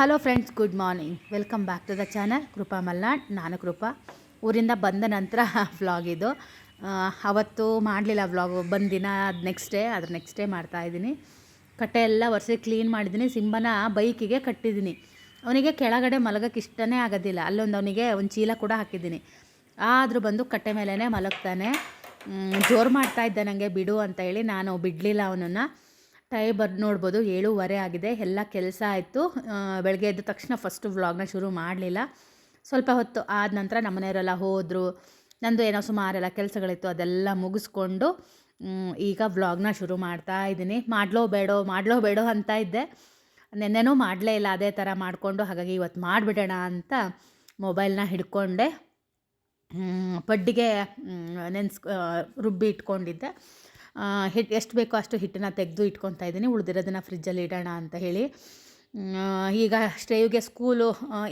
Hello friends good morning welcome back to the channel Krupa Malnad ನಾನು ಕೃಪಾ ಊರಿಂದ ಬಂದ ನಂತರ ವ್ಲಾಗ್ ಇದು. ಅವತ್ತು ಮಾಡಲಿಲ್ಲ ವ್ಲಾಗು ಬಂದಿನ ಅದು ನೆಕ್ಸ್ಟ್ ಡೇ ಅದ್ರ ನೆಕ್ಸ್ಟ್ ಡೇ ಮಾಡ್ತಾಯಿದ್ದೀನಿ ಕಟ್ಟೆ ಎಲ್ಲ ಒರೆಸಿ ಕ್ಲೀನ್ ಮಾಡಿದ್ದೀನಿ. ಸಿಂಬನ ಬೈಕಿಗೆ ಕಟ್ಟಿದ್ದೀನಿ. ಅವನಿಗೆ ಕೆಳಗಡೆ ಮಲಗಕ್ಕೆ ಇಷ್ಟನೇ ಆಗೋದಿಲ್ಲ. ಅಲ್ಲೊಂದು ಅವನಿಗೆ ಒಂದು ಚೀಲ ಕೂಡ ಹಾಕಿದ್ದೀನಿ. ಆದರೂ ಬಂದು ಕಟ್ಟೆ ಮೇಲೇ ಮಲಗ್ತಾನೆ. ಜೋರು ಮಾಡ್ತಾ ಇದ್ದ ನನಗೆ ಬಿಡು ಅಂತ ಹೇಳಿ ನಾನು ಬಿಡಲಿಲ್ಲ ಅವನನ್ನು. ಟೈ ಬರ್ ನೋಡ್ಬೋದು, ಏಳುವರೆ ಆಗಿದೆ, ಎಲ್ಲ ಕೆಲಸ ಆಯಿತು. ಬೆಳಗ್ಗೆ ಎದ್ದ ತಕ್ಷಣ ಫಸ್ಟು ವ್ಲಾಗ್ನ ಶುರು ಮಾಡಲಿಲ್ಲ. ಸ್ವಲ್ಪ ಹೊತ್ತು ಆದ ನಂತರ ನಮ್ಮನೆಯವರೆಲ್ಲ ಹೋದರು. ನಂದು ಏನೋ ಸುಮಾರೆಲ್ಲ ಕೆಲಸಗಳಿತ್ತು, ಅದೆಲ್ಲ ಮುಗಿಸ್ಕೊಂಡು ಈಗ ವ್ಲಾಗ್ನ ಶುರು ಮಾಡ್ತಾ ಇದ್ದೀನಿ. ಮಾಡಲೋ ಬೇಡೋ ಮಾಡಲೋ ಬೇಡೋ ಅಂತ ಇದ್ದೆ. ನೆನ್ನೆನೂ ಮಾಡಲೇ ಇಲ್ಲ, ಅದೇ ಥರ ಮಾಡಿಕೊಂಡು, ಹಾಗಾಗಿ ಇವತ್ತು ಮಾಡಿಬಿಡೋಣ ಅಂತ ಮೊಬೈಲ್ನ ಹಿಡ್ಕೊಂಡೆ. ಪಡ್ಡಿಗೆ ನೆನ್ಸ್ ರುಬ್ಬಿ ಇಟ್ಕೊಂಡಿದ್ದೆ. ಹಿಟ್ಟು ಎಷ್ಟು ಬೇಕೋ ಅಷ್ಟು ಹಿಟ್ಟನ್ನ ತೆಗೆದು ಇಟ್ಕೊತಾ ಇದ್ದೀನಿ. ಉಳಿದಿರೋದನ್ನು ಫ್ರಿಜ್ಜಲ್ಲಿ ಇಡೋಣ ಅಂತ ಹೇಳಿ. ಈಗ ಶ್ರೇಯುಗೆ ಸ್ಕೂಲು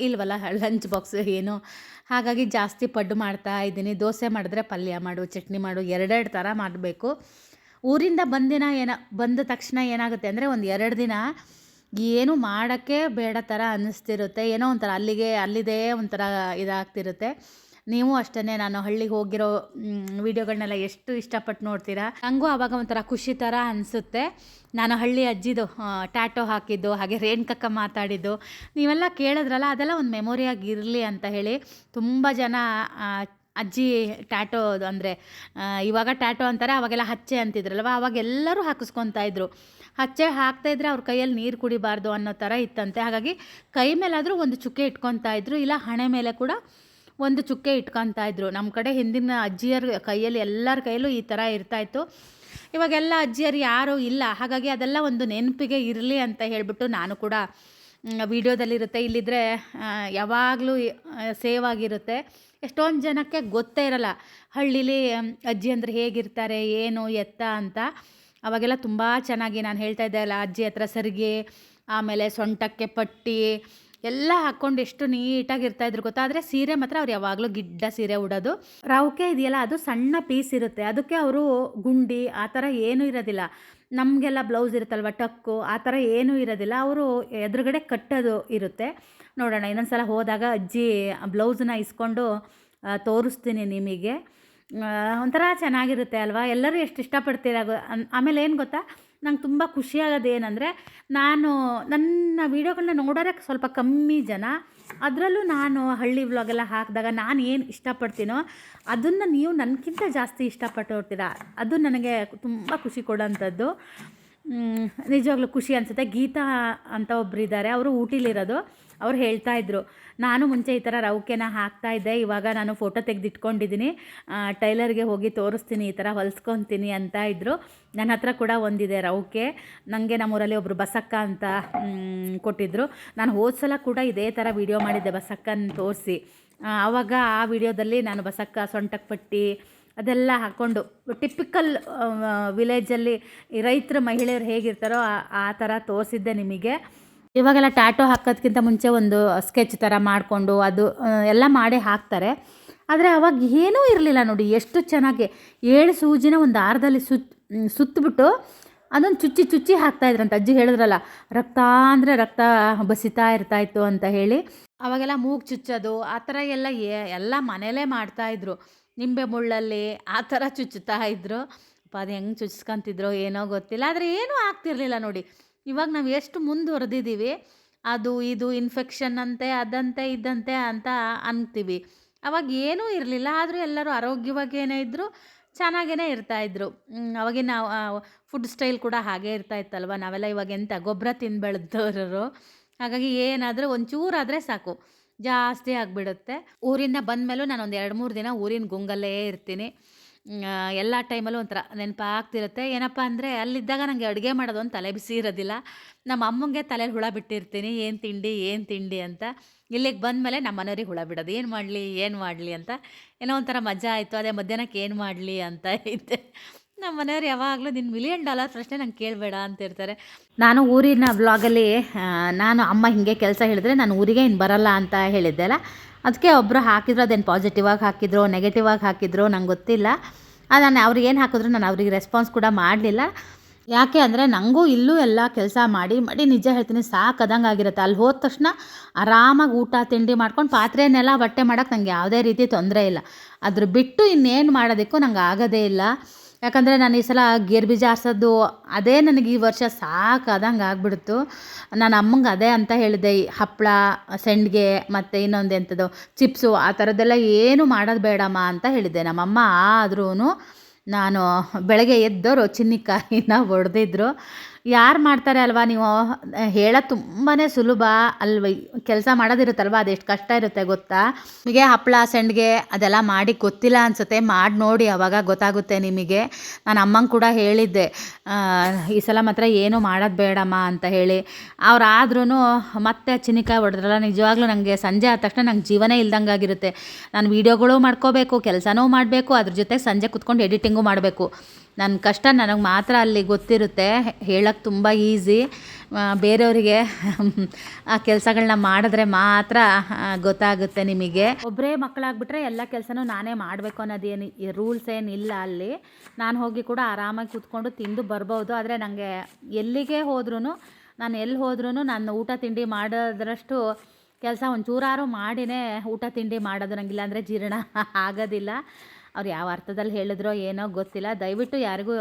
ಇಲ್ವಲ್ಲ ಲಂಚ್ ಬಾಕ್ಸ್ ಏನು. ಹಾಗಾಗಿ ಜಾಸ್ತಿ ಪಡ್ಡು ಮಾಡ್ತಾ ಇದ್ದೀನಿ. ದೋಸೆ ಮಾಡಿದ್ರೆ ಪಲ್ಯ ಮಾಡು, ಚಟ್ನಿ ಮಾಡು, ಎರಡೆರಡು ಥರ ಮಾಡಬೇಕು. ಊರಿಂದ ಬಂದಿನ ಏನ, ಬಂದ ತಕ್ಷಣ ಏನಾಗುತ್ತೆ ಅಂದರೆ ಒಂದು ಎರಡು ದಿನ ಏನು ಮಾಡೋಕ್ಕೆ ಬೇಡ ಥರ ಅನ್ನಿಸ್ತಿರುತ್ತೆ ಏನೋ ಒಂಥರ ಅಲ್ಲಿಗೆ, ಅಲ್ಲಿದೆ ಒಂಥರ ಇದಾಗ್ತಿರುತ್ತೆ. ನೀವು ಅಷ್ಟೇ ನಾನು ಹಳ್ಳಿಗೆ ಹೋಗಿರೋ ವೀಡಿಯೋಗಳನ್ನೆಲ್ಲ ಎಷ್ಟು ಇಷ್ಟಪಟ್ಟು ನೋಡ್ತೀರಾ? ನನಗೂ ಆವಾಗ ಒಂಥರ ಖುಷಿ ಥರ ಅನಿಸುತ್ತೆ. ನಾನು ಹಳ್ಳಿ ಅಜ್ಜಿದು ಟ್ಯಾಟೋ ಹಾಕಿದ್ದು, ಹಾಗೆ ರೇಣುಕಕ್ಕ ಮಾತಾಡಿದ್ದು, ನೀವೆಲ್ಲ ಕೇಳಿದ್ರಲ್ಲ, ಅದೆಲ್ಲ ಒಂದು ಮೆಮೊರಿಯಾಗಿ ಇರಲಿ ಅಂತ ಹೇಳಿ ತುಂಬ ಜನ ಅಜ್ಜಿ ಟ್ಯಾಟೋ ಅಂದರೆ ಇವಾಗ ಟ್ಯಾಟೋ ಅಂತಾರೆ, ಅವಾಗೆಲ್ಲ ಹಚ್ಚೆ ಅಂತಿದ್ರಲ್ವ? ಅವಾಗ ಎಲ್ಲರೂ ಹಾಕಿಸ್ಕೊತಾ ಇದ್ರು. ಹಚ್ಚೆ ಹಾಕ್ತಾ ಇದ್ರೆ ಅವ್ರ ಕೈಯಲ್ಲಿ ನೀರು ಕುಡಿಬಾರ್ದು ಅನ್ನೋ ಥರ ಇತ್ತಂತೆ. ಹಾಗಾಗಿ ಕೈ ಮೇಲಾದರೂ ಒಂದು ಚುಕ್ಕೆ ಇಟ್ಕೊತಾ ಇದ್ರು, ಇಲ್ಲ ಹಣೆ ಮೇಲೆ ಕೂಡ ಒಂದು ಚುಕ್ಕೆ ಇಟ್ಕೊತಾ ಇದ್ರು. ನಮ್ಮ ಕಡೆ ಹಿಂದಿನ ಅಜ್ಜಿಯರ ಕೈಯಲ್ಲಿ ಎಲ್ಲರ ಕೈಯಲ್ಲೂ ಈ ಥರ ಇರ್ತಾಯಿತ್ತು ಇವಾಗೆಲ್ಲ ಅಜ್ಜಿಯರು ಯಾರೂ ಇಲ್ಲ. ಹಾಗಾಗಿ ಅದೆಲ್ಲ ಒಂದು ನೆನಪಿಗೆ ಇರಲಿ ಅಂತ ಹೇಳಿಬಿಟ್ಟು ನಾನು ಕೂಡ ವೀಡಿಯೋದಲ್ಲಿರುತ್ತೆ. ಇಲ್ಲಿದ್ದರೆ ಯಾವಾಗಲೂ ಸೇವ್ ಆಗಿರುತ್ತೆ. ಎಷ್ಟೊಂದು ಜನಕ್ಕೆ ಗೊತ್ತೇ ಇರಲ್ಲ. ಹಳ್ಳೀಲಿ ಅಜ್ಜಿ ಅಂದರೆ ಹೇಗಿರ್ತಾರೆ, ಏನು, ಎತ್ತ ಅಂತ. ಅವಾಗೆಲ್ಲ ತುಂಬ ಚೆನ್ನಾಗಿ ನಾನು ಹೇಳ್ತಾ ಇದ್ದೆ ಅಲ್ಲ, ಅಜ್ಜಿ ಹತ್ರ ಸರಿಗೆ, ಆಮೇಲೆ ಸೊಂಟಕ್ಕೆ ಪಟ್ಟಿ ಎಲ್ಲ ಹಾಕ್ಕೊಂಡು ಎಷ್ಟು ನೀಟಾಗಿ ಇರ್ತಾ ಇದ್ರು ಗೊತ್ತಾ? ಆದರೆ ಸೀರೆ ಮಾತ್ರ ಅವ್ರು ಯಾವಾಗಲೂ ಗಿಡ್ಡ ಸೀರೆ ಉಡೋದು. ರೌಕೆ ಇದೆಯಲ್ಲ, ಅದು ಸಣ್ಣ ಪೀಸ್ ಇರುತ್ತೆ. ಅದಕ್ಕೆ ಅವರು ಗುಂಡಿ, ಆ ಥರ ಏನೂ ಇರೋದಿಲ್ಲ. ನಮಗೆಲ್ಲ ಬ್ಲೌಸ್ ಇರುತ್ತಲ್ವ, ಟಕ್ಕು, ಆ ಥರ ಏನೂ ಇರೋದಿಲ್ಲ. ಅವರು ಎದುರುಗಡೆ ಕಟ್ಟೋದು ಇರುತ್ತೆ. ನೋಡೋಣ ಇನ್ನೊಂದು ಸಲ ಹೋದಾಗ ಅಜ್ಜಿ ಬ್ಲೌಸನ್ನ ಇಸ್ಕೊಂಡು ತೋರಿಸ್ತೀನಿ ನಿಮಗೆ. ಒಂಥರ ಚೆನ್ನಾಗಿರುತ್ತೆ ಅಲ್ವಾ? ಎಲ್ಲರೂ ಎಷ್ಟು ಇಷ್ಟಪಡ್ತೀರ ಆಮೇಲೆ ಏನು ಗೊತ್ತಾ? ನಂಗೆ ತುಂಬ ಖುಷಿಯಾಗೋದು ಏನಂದರೆ ನಾನು ನನ್ನ ವೀಡಿಯೋಗಳನ್ನ ನೋಡೋರೆ ಸ್ವಲ್ಪ ಕಮ್ಮಿ ಜನ. ಅದರಲ್ಲೂ ನಾನು ಹಳ್ಳಿ ವ್ಲಾಗೆಲ್ಲ ಹಾಕಿದಾಗ ನಾನು ಏನು ಇಷ್ಟಪಡ್ತೀನೋ ಅದನ್ನು ನೀವು ನನಗಿಂತ ಜಾಸ್ತಿ ಇಷ್ಟಪಟ್ಟು ಹೋಗ್ತೀರಾ ಅದು ನನಗೆ ತುಂಬ ಖುಷಿ ಕೊಡೋಂಥದ್ದು. ನಿಜವಾಗ್ಲೂ ಖುಷಿ ಅನಿಸುತ್ತೆ. ಗೀತಾ ಅಂತ ಒಬ್ರು ಇದ್ದಾರೆ ಅವರು ಊಟಿಲಿರೋದು. ಅವ್ರು ಹೇಳ್ತಾ ಇದ್ರು, ನಾನು ಮುಂಚೆ ಈ ಥರ ರೌಕೆನ ಹಾಕ್ತಾ ಇದ್ದೆ, ಇವಾಗ ನಾನು ಫೋಟೋ ತೆಗೆದಿಟ್ಕೊಂಡಿದ್ದೀನಿ ಟೈಲರ್ಗೆ ಹೋಗಿ ತೋರಿಸ್ತೀನಿ, ಈ ಥರ ಹೊಲ್ಸ್ಕೊತೀನಿ ಅಂತ ಇದ್ದರು ನನ್ನ ಹತ್ರ ಕೂಡ ಒಂದಿದೆ ರೌಕೆ ನನಗೆ ನಮ್ಮೂರಲ್ಲಿ ಒಬ್ಬರು ಬಸಕ್ಕ ಅಂತ ಕೊಟ್ಟಿದ್ದರು ನಾನು ಹೋದ ಸಲ ಕೂಡ ಇದೇ ಥರ ವಿಡಿಯೋ ಮಾಡಿದ್ದೆ ಬಸಕ್ಕನ ತೋರಿಸಿ. ಆವಾಗ ಆ ವಿಡಿಯೋದಲ್ಲಿ ನಾನು ಬಸಕ್ಕ ಸೊಂಟಕ್ಕೆ ಪಟ್ಟಿ ಅದೆಲ್ಲ ಹಾಕ್ಕೊಂಡು ಟಿಪಿಕಲ್ ವಿಲೇಜಲ್ಲಿ ರೈತರು, ಮಹಿಳೆಯರು ಹೇಗಿರ್ತಾರೋ ಆ ಥರ ತೋರಿಸಿದ್ದೆ ನಿಮಗೆ. ಇವಾಗೆಲ್ಲ ಟ್ಯಾಟೋ ಹಾಕೋದ್ಕಿಂತ ಮುಂಚೆ ಒಂದು ಸ್ಕೆಚ್ ಥರ ಮಾಡಿಕೊಂಡು ಅದು ಎಲ್ಲ ಮಾಡಿ ಹಾಕ್ತಾರೆ. ಆದರೆ ಅವಾಗ ಏನೂ ಇರಲಿಲ್ಲ ನೋಡಿ, ಎಷ್ಟು ಚೆನ್ನಾಗಿ ಏಳು ಸೂಜಿನ ಒಂದು ಆರದಲ್ಲಿ ಸುತ್ ಸುತ್ತಬಿಟ್ಟು ಅದೊಂದು ಚುಚ್ಚಿ ಚುಚ್ಚಿ ಹಾಕ್ತಾಯಿದ್ರಂತ ಅಜ್ಜಿ ಹೇಳಿದ್ರಲ್ಲ, ರಕ್ತ ಅಂದರೆ ರಕ್ತ ಬಸಿತಾ ಇರ್ತಾಯಿತ್ತು ಅಂತ ಹೇಳಿ. ಅವಾಗೆಲ್ಲ ಮೂಗು ಚುಚ್ಚೋದು, ಆ ಥರ ಎಲ್ಲ ಎಲ್ಲ ಮನೇಲೇ ಮಾಡ್ತಾಯಿದ್ರು ನಿಂಬೆ ಮುಳ್ಳಲ್ಲಿ ಆ ಥರ ಚುಚ್ಚುತ್ತಾ ಇದ್ರು. ಅದು ಹೆಂಗೆ ಚುಚ್ಚಿಸ್ಕೊಂತಿದ್ರು ಏನೋ ಗೊತ್ತಿಲ್ಲ. ಆದರೆ ಏನೂ ಆಗ್ತಿರ್ಲಿಲ್ಲ ನೋಡಿ. ಇವಾಗ ನಾವು ಎಷ್ಟು ಮುಂದುವರೆದಿದ್ದೀವಿ ಅದು ಇದು ಇನ್ಫೆಕ್ಷನ್ ಅಂತೆ, ಅದಂತೆ ಇದ್ದಂತೆ ಅಂತ ಅಂತೀವಿ. ಅವಾಗ ಏನೂ ಇರಲಿಲ್ಲ, ಆದರೂ ಎಲ್ಲರೂ ಆರೋಗ್ಯವಾಗೇನೇ ಇದ್ದರು ಚೆನ್ನಾಗೇ ಇರ್ತಾಯಿದ್ರು ಅವಾಗಿನ ಫುಡ್ ಸ್ಟೈಲ್ ಕೂಡ ಹಾಗೇ ಇರ್ತಾ ಇತ್ತಲ್ವ? ನಾವೆಲ್ಲ ಇವಾಗ ಎಂತ ಗೊಬ್ಬರ ತಿಂದು ಹಾಗಾಗಿ ಏನಾದರೂ ಒಂಚೂರಾದರೆ ಸಾಕು. ಜಾಸ್ತಿ ಆಗಿಬಿಡುತ್ತೆ. ಊರಿಂದ ಬಂದಮೇಲೂ ನಾನು ಒಂದು ಎರಡು ಮೂರು ದಿನ ಊರಿನ ಗುಂಗಲ್ಲೇ ಇರ್ತೀನಿ. ಎಲ್ಲ ಟೈಮಲ್ಲೂ ಒಂಥರ ನೆನಪಾಗ್ತಿರುತ್ತೆ. ಏನಪ್ಪ ಅಂದರೆ ಅಲ್ಲಿದ್ದಾಗ ನನಗೆ ಅಡುಗೆ ಮಾಡೋದು ಒಂದು ತಲೆ ಬಿಸಿ ಇರೋದಿಲ್ಲ. ನಮ್ಮ ಅಮ್ಮಂಗೆ ತಲೆಯಲ್ಲಿ ಹುಳ ಬಿಟ್ಟಿರ್ತೀನಿ, ಏನು ತಿಂಡಿ ಏನು ತಿಂಡಿ ಅಂತ. ಇಲ್ಲಿಗೆ ಬಂದಮೇಲೆ ನಮ್ಮ ಮನೆಯವ್ರಿಗೆ ಹುಳ ಬಿಡೋದು. ಏನು ಮಾಡಲಿ ಏನು ಮಾಡಲಿ ಅಂತ. ಏನೋ ಒಂಥರ ಮಜಾ ಆಯಿತು. ಅದೇ ಮಧ್ಯಾಹ್ನಕ್ಕೆ ಏನು ಮಾಡಲಿ ಅಂತ ಇದ್ದೆ. ನಮ್ಮ ಮನೆಯವ್ರು ಯಾವಾಗಲೂ ನಿನ್ನ ಮಿಲಿಯನ್ ಡಾಲರ್ ಪ್ರಶ್ನೆ ನಂಗೆ ಕೇಳಬೇಡ ಅಂತ ಇರ್ತಾರೆ. ನಾನು ಊರಿನ ಬ್ಲಾಗಲ್ಲಿ ನಾನು ಅಮ್ಮ ಹಿಂಗೆ ಕೆಲಸ ಹೇಳಿದ್ರೆ ನಾನು ಊರಿಗೆ ಇನ್ನು ಬರಲ್ಲ ಅಂತ ಹೇಳಿದ್ದೆ ಅಲ್ಲ. ಅದಕ್ಕೆ ಒಬ್ಬರು ಹಾಕಿದ್ರು, ಅದೇನು ಪಾಸಿಟಿವ್ ಆಗಿ ಹಾಕಿದ್ರು ನೆಗೆಟಿವ್ ಆಗಿ ಹಾಕಿದ್ರು, ನಂಗೆ ಗೊತ್ತಿಲ್ಲ. ನಾನು ಅವ್ರಿಗೆ ಏನು ಹಾಕಿದ್ರು ನಾನು ಅವ್ರಿಗೆ ರೆಸ್ಪಾನ್ಸ್ ಕೂಡ ಮಾಡಲಿಲ್ಲ. ಯಾಕೆ ಅಂದರೆ ನನಗೂ ಇಲ್ಲೂ ಎಲ್ಲ ಕೆಲಸ ಮಾಡಿ ಮಾಡಿ ನಿಜ ಹೇಳ್ತೀನಿ ಸಾಕದಂಗೆ ಆಗಿರುತ್ತೆ. ಅಲ್ಲಿ ಹೋದ ತಕ್ಷಣ ಆರಾಮಾಗಿ ಊಟ, ತಿಂಡಿ ಮಾಡ್ಕೊಂಡು ಪಾತ್ರೆನೆಲ್ಲ ಬಟ್ಟೆ ಮಾಡೋಕ್ಕೆ ನನಗೆ ಯಾವುದೇ ರೀತಿ ತೊಂದರೆ ಇಲ್ಲ. ಅದ್ರ ಬಿಟ್ಟು ಇನ್ನೇನು ಮಾಡೋದಕ್ಕೂ ನಂಗೆ ಆಗೋದೇ ಇಲ್ಲ. ಯಾಕಂದರೆ ನಾನು ಈ ಸಲ ಗೇರ್ ಬೀಜ ಆರಿಸೋದು, ಅದೇ ನನಗೆ ಈ ವರ್ಷ ಸಾಕಾದಂಗೆ ಆಗಿಬಿಡ್ತು. ನಾನು ಅಮ್ಮಂಗೆ ಅದೇ ಅಂತ ಹೇಳಿದೆ, ಈ ಹಪ್ಪಳ ಸೆಂಡ್ಗೆ ಮತ್ತು ಇನ್ನೊಂದು ಎಂಥದ್ದು ಚಿಪ್ಸು, ಆ ಥರದ್ದೆಲ್ಲ ಏನು ಮಾಡೋದು ಬೇಡಮ್ಮ ಅಂತ ಹೇಳಿದ್ದೆ ನಮ್ಮಮ್ಮ ಆದ್ರೂ ನಾನು ಬೆಳಗ್ಗೆ ಎದ್ದವರು ಚಿನ್ನಿಕಾಯಿನ ಹೊಡೆದಿದ್ರು ಯಾರು ಮಾಡ್ತಾರೆ ಅಲ್ವಾ ನೀವು? ಹೇಳೋದು ತುಂಬಾ ಸುಲಭ ಅಲ್ವ. ಕೆಲಸ ಮಾಡೋದಿರುತ್ತಲ್ವ? ಅದೆಷ್ಟು ಕಷ್ಟ ಇರುತ್ತೆ ಗೊತ್ತಾ? ನಿಮಗೆ ಹಪ್ಪಳ ಸಂಡ್ಗೆ ಅದೆಲ್ಲ ಮಾಡಿ ಗೊತ್ತಿಲ್ಲ ಅನಿಸುತ್ತೆ. ಮಾಡಿ ನೋಡಿ ಅವಾಗ ಗೊತ್ತಾಗುತ್ತೆ ನಿಮಗೆ. ನಾನು ಅಮ್ಮಂಗೆ ಕೂಡ ಹೇಳಿದ್ದೆ. ಈ ಸಲ ಮಾತ್ರ ಏನೂ ಮಾಡೋದು ಬೇಡಮ್ಮ ಅಂತ ಹೇಳಿ. ಅವ್ರಾದ್ರೂ ಮತ್ತೆ ಚಿನಿಕಾಯಿ ಹೊಡೆದ್ರಲ್ಲ? ನಿಜವಾಗ್ಲೂ ನನಗೆ ಸಂಜೆ ಆದ ತಕ್ಷಣ ನಂಗೆ ಜೀವನೇ ಇಲ್ದಂಗೆ ಆಗಿರುತ್ತೆ. ನಾನು ವೀಡಿಯೋಗಳು ಮಾಡ್ಕೋಬೇಕು, ಕೆಲಸನೂ ಮಾಡಬೇಕು, ಅದ್ರ ಜೊತೆ ಸಂಜೆ ಕುತ್ಕೊಂಡು ಎಡಿಟಿಂಗು ಮಾಡಬೇಕು. ನನ್ನ ಕಷ್ಟ ನನಗೆ ಮಾತ್ರ ಅಲ್ಲಿ ಗೊತ್ತಿರುತ್ತೆ ಹೇಳೋಕ್ಕೆ ತುಂಬ ಈಸಿ ಬೇರೆಯವರಿಗೆ ಆ ಕೆಲಸಗಳನ್ನ ಮಾಡಿದ್ರೆ ಮಾತ್ರ ಗೊತ್ತಾಗುತ್ತೆ ನಿಮಗೆ. ಒಬ್ಬರೇ ಮಕ್ಕಳಾಗ್ಬಿಟ್ರೆ ಎಲ್ಲ ಕೆಲಸನೂ ನಾನೇ ಮಾಡಬೇಕು ಅನ್ನೋದೇನು ರೂಲ್ಸ್ ಏನಿಲ್ಲ ಅಲ್ಲಿ. ನಾನು ಹೋಗಿ ಕೂಡ ಆರಾಮಾಗಿ ಕೂತ್ಕೊಂಡು ತಿಂದು ಬರ್ಬೋದು. ಆದರೆ ನನಗೆ ಎಲ್ಲಿಗೆ ಹೋದ್ರೂ ನಾನು ಎಲ್ಲಿ ಹೋದ್ರೂ ನಾನು ಊಟ ತಿಂಡಿ ಮಾಡೋದ್ರಷ್ಟು ಕೆಲಸ ಒಂಚೂರಾರು ಮಾಡಿನೇ ಊಟ ತಿಂಡಿ ಮಾಡೋದು ನನಗಿಲ್ಲ ಅಂದರೆ ಜೀರ್ಣ ಆಗೋದಿಲ್ಲ. ಅವ್ರು ಯಾವ ಅರ್ಥದಲ್ಲಿ ಹೇಳಿದ್ರೋ ಏನೋ ಗೊತ್ತಿಲ್ಲ. ದಯವಿಟ್ಟು ಯಾರಿಗೂ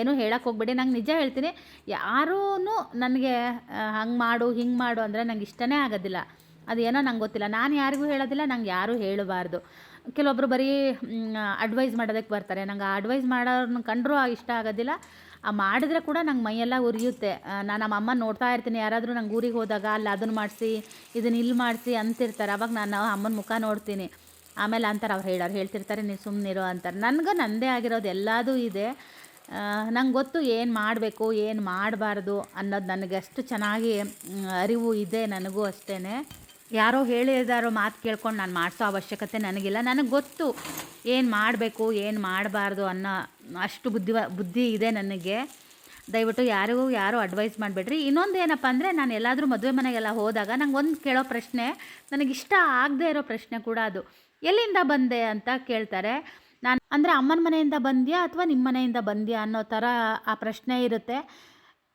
ಏನೂ ಹೇಳಕ್ಕೆ ಹೋಗ್ಬೇಡಿ. ನಂಗೆ ನಿಜ ಹೇಳ್ತೀನಿ ಯಾರೂ ನನಗೆ ಹಂಗೆ ಮಾಡು, ಹಿಂಗೆ ಮಾಡು ಅಂದರೆ ನಂಗೆ ಇಷ್ಟನೇ ಆಗೋದಿಲ್ಲ. ಅದೇನೋ ನಂಗೆ ಗೊತ್ತಿಲ್ಲ. ನಾನು ಯಾರಿಗೂ ಹೇಳೋದಿಲ್ಲ, ನಂಗೆ ಯಾರೂ ಹೇಳಬಾರ್ದು. ಕೆಲವೊಬ್ಬರು ಬರೀ ಅಡ್ವೈಸ್ ಮಾಡೋದಕ್ಕೆ ಬರ್ತಾರೆ. ನಂಗೆ ಆ ಅಡ್ವೈಸ್ ಮಾಡೋರನ್ನ ಕಂಡ್ರೂ ಇಷ್ಟ ಆಗೋದಿಲ್ಲ. ಆ ಮಾಡಿದ್ರೆ ಕೂಡ ನಂಗೆ ಮೈಯೆಲ್ಲ ಉರಿಯುತ್ತೆ. ನಾನು ನಮ್ಮ ಅಮ್ಮ ನೋಡ್ತಾ ಇರ್ತೀನಿ, ಯಾರಾದರೂ ನಂಗೆ ಊರಿಗೆ ಹೋದಾಗ ಅಲ್ಲಿ ಅದನ್ನು ಮಾಡಿಸಿ ಇದನ್ನ ಇಲ್ಲಿ ಮಾಡಿಸಿ ಅಂತಿರ್ತಾರೆ. ಅವಾಗ ನಾನು ಅಮ್ಮನ ಮುಖ ನೋಡ್ತೀನಿ. ಆಮೇಲೆ ಅಂತಾರೆ, ಅವ್ರು ಹೇಳೋರು, ಹೇಳ್ತಿರ್ತಾರೆ ನೀವು ಸುಮ್ಮನಿರೋ ಅಂತಾರೆ. ನನಗೂ ನನ್ನದೇ ಆಗಿರೋದು, ಎಲ್ಲದೂ ಇದೆ. ನಂಗೆ ಗೊತ್ತು ಏನು ಮಾಡಬೇಕು, ಏನು ಮಾಡಬಾರ್ದು ಅನ್ನೋದು ನನಗೆ ಅಷ್ಟು ಚೆನ್ನಾಗಿ ಅರಿವು ಇದೆ ನನಗೂ ಅಷ್ಟೇ ಯಾರೋ ಹೇಳಿದಾರೋ ಮಾತು ಕೇಳ್ಕೊಂಡು ನಾನು ಮಾಡಿಸೋ ಅವಶ್ಯಕತೆ ನನಗಿಲ್ಲ. ನನಗೆ ಗೊತ್ತು ಏನು ಮಾಡಬೇಕು, ಏನು ಮಾಡಬಾರ್ದು ಅನ್ನೋ ಅಷ್ಟು ಬುದ್ಧಿ ಬುದ್ಧಿ ಇದೆ ನನಗೆ. ದಯವಿಟ್ಟು ಯಾರಿಗೂ, ಯಾರು ಅಡ್ವೈಸ್ ಮಾಡಬೇಡ್ರಿ. ಇನ್ನೊಂದು ಏನಪ್ಪ ಅಂದರೆ, ನಾನು ಎಲ್ಲಾದರೂ ಮದುವೆ ಮನೆಗೆಲ್ಲ ಹೋದಾಗ ನಂಗೆ ಒಂದು ಕೇಳೋ ಪ್ರಶ್ನೆ ನನಗಿಷ್ಟ ಆಗದೆ ಇರೋ ಪ್ರಶ್ನೆ ಕೂಡ ಅದು. ಎಲ್ಲಿಂದ ಬಂದೆ ಅಂತ ಕೇಳ್ತಾರೆ. ನಾನು ಅಂದರೆ ಅಮ್ಮನ ಮನೆಯಿಂದ ಬಂದ್ಯಾ ಅಥವಾ ನಿಮ್ಮ ಮನೆಯಿಂದ ಬಂದ್ಯಾ ಅನ್ನೋ ಥರ ಆ ಪ್ರಶ್ನೆ ಇರುತ್ತೆ.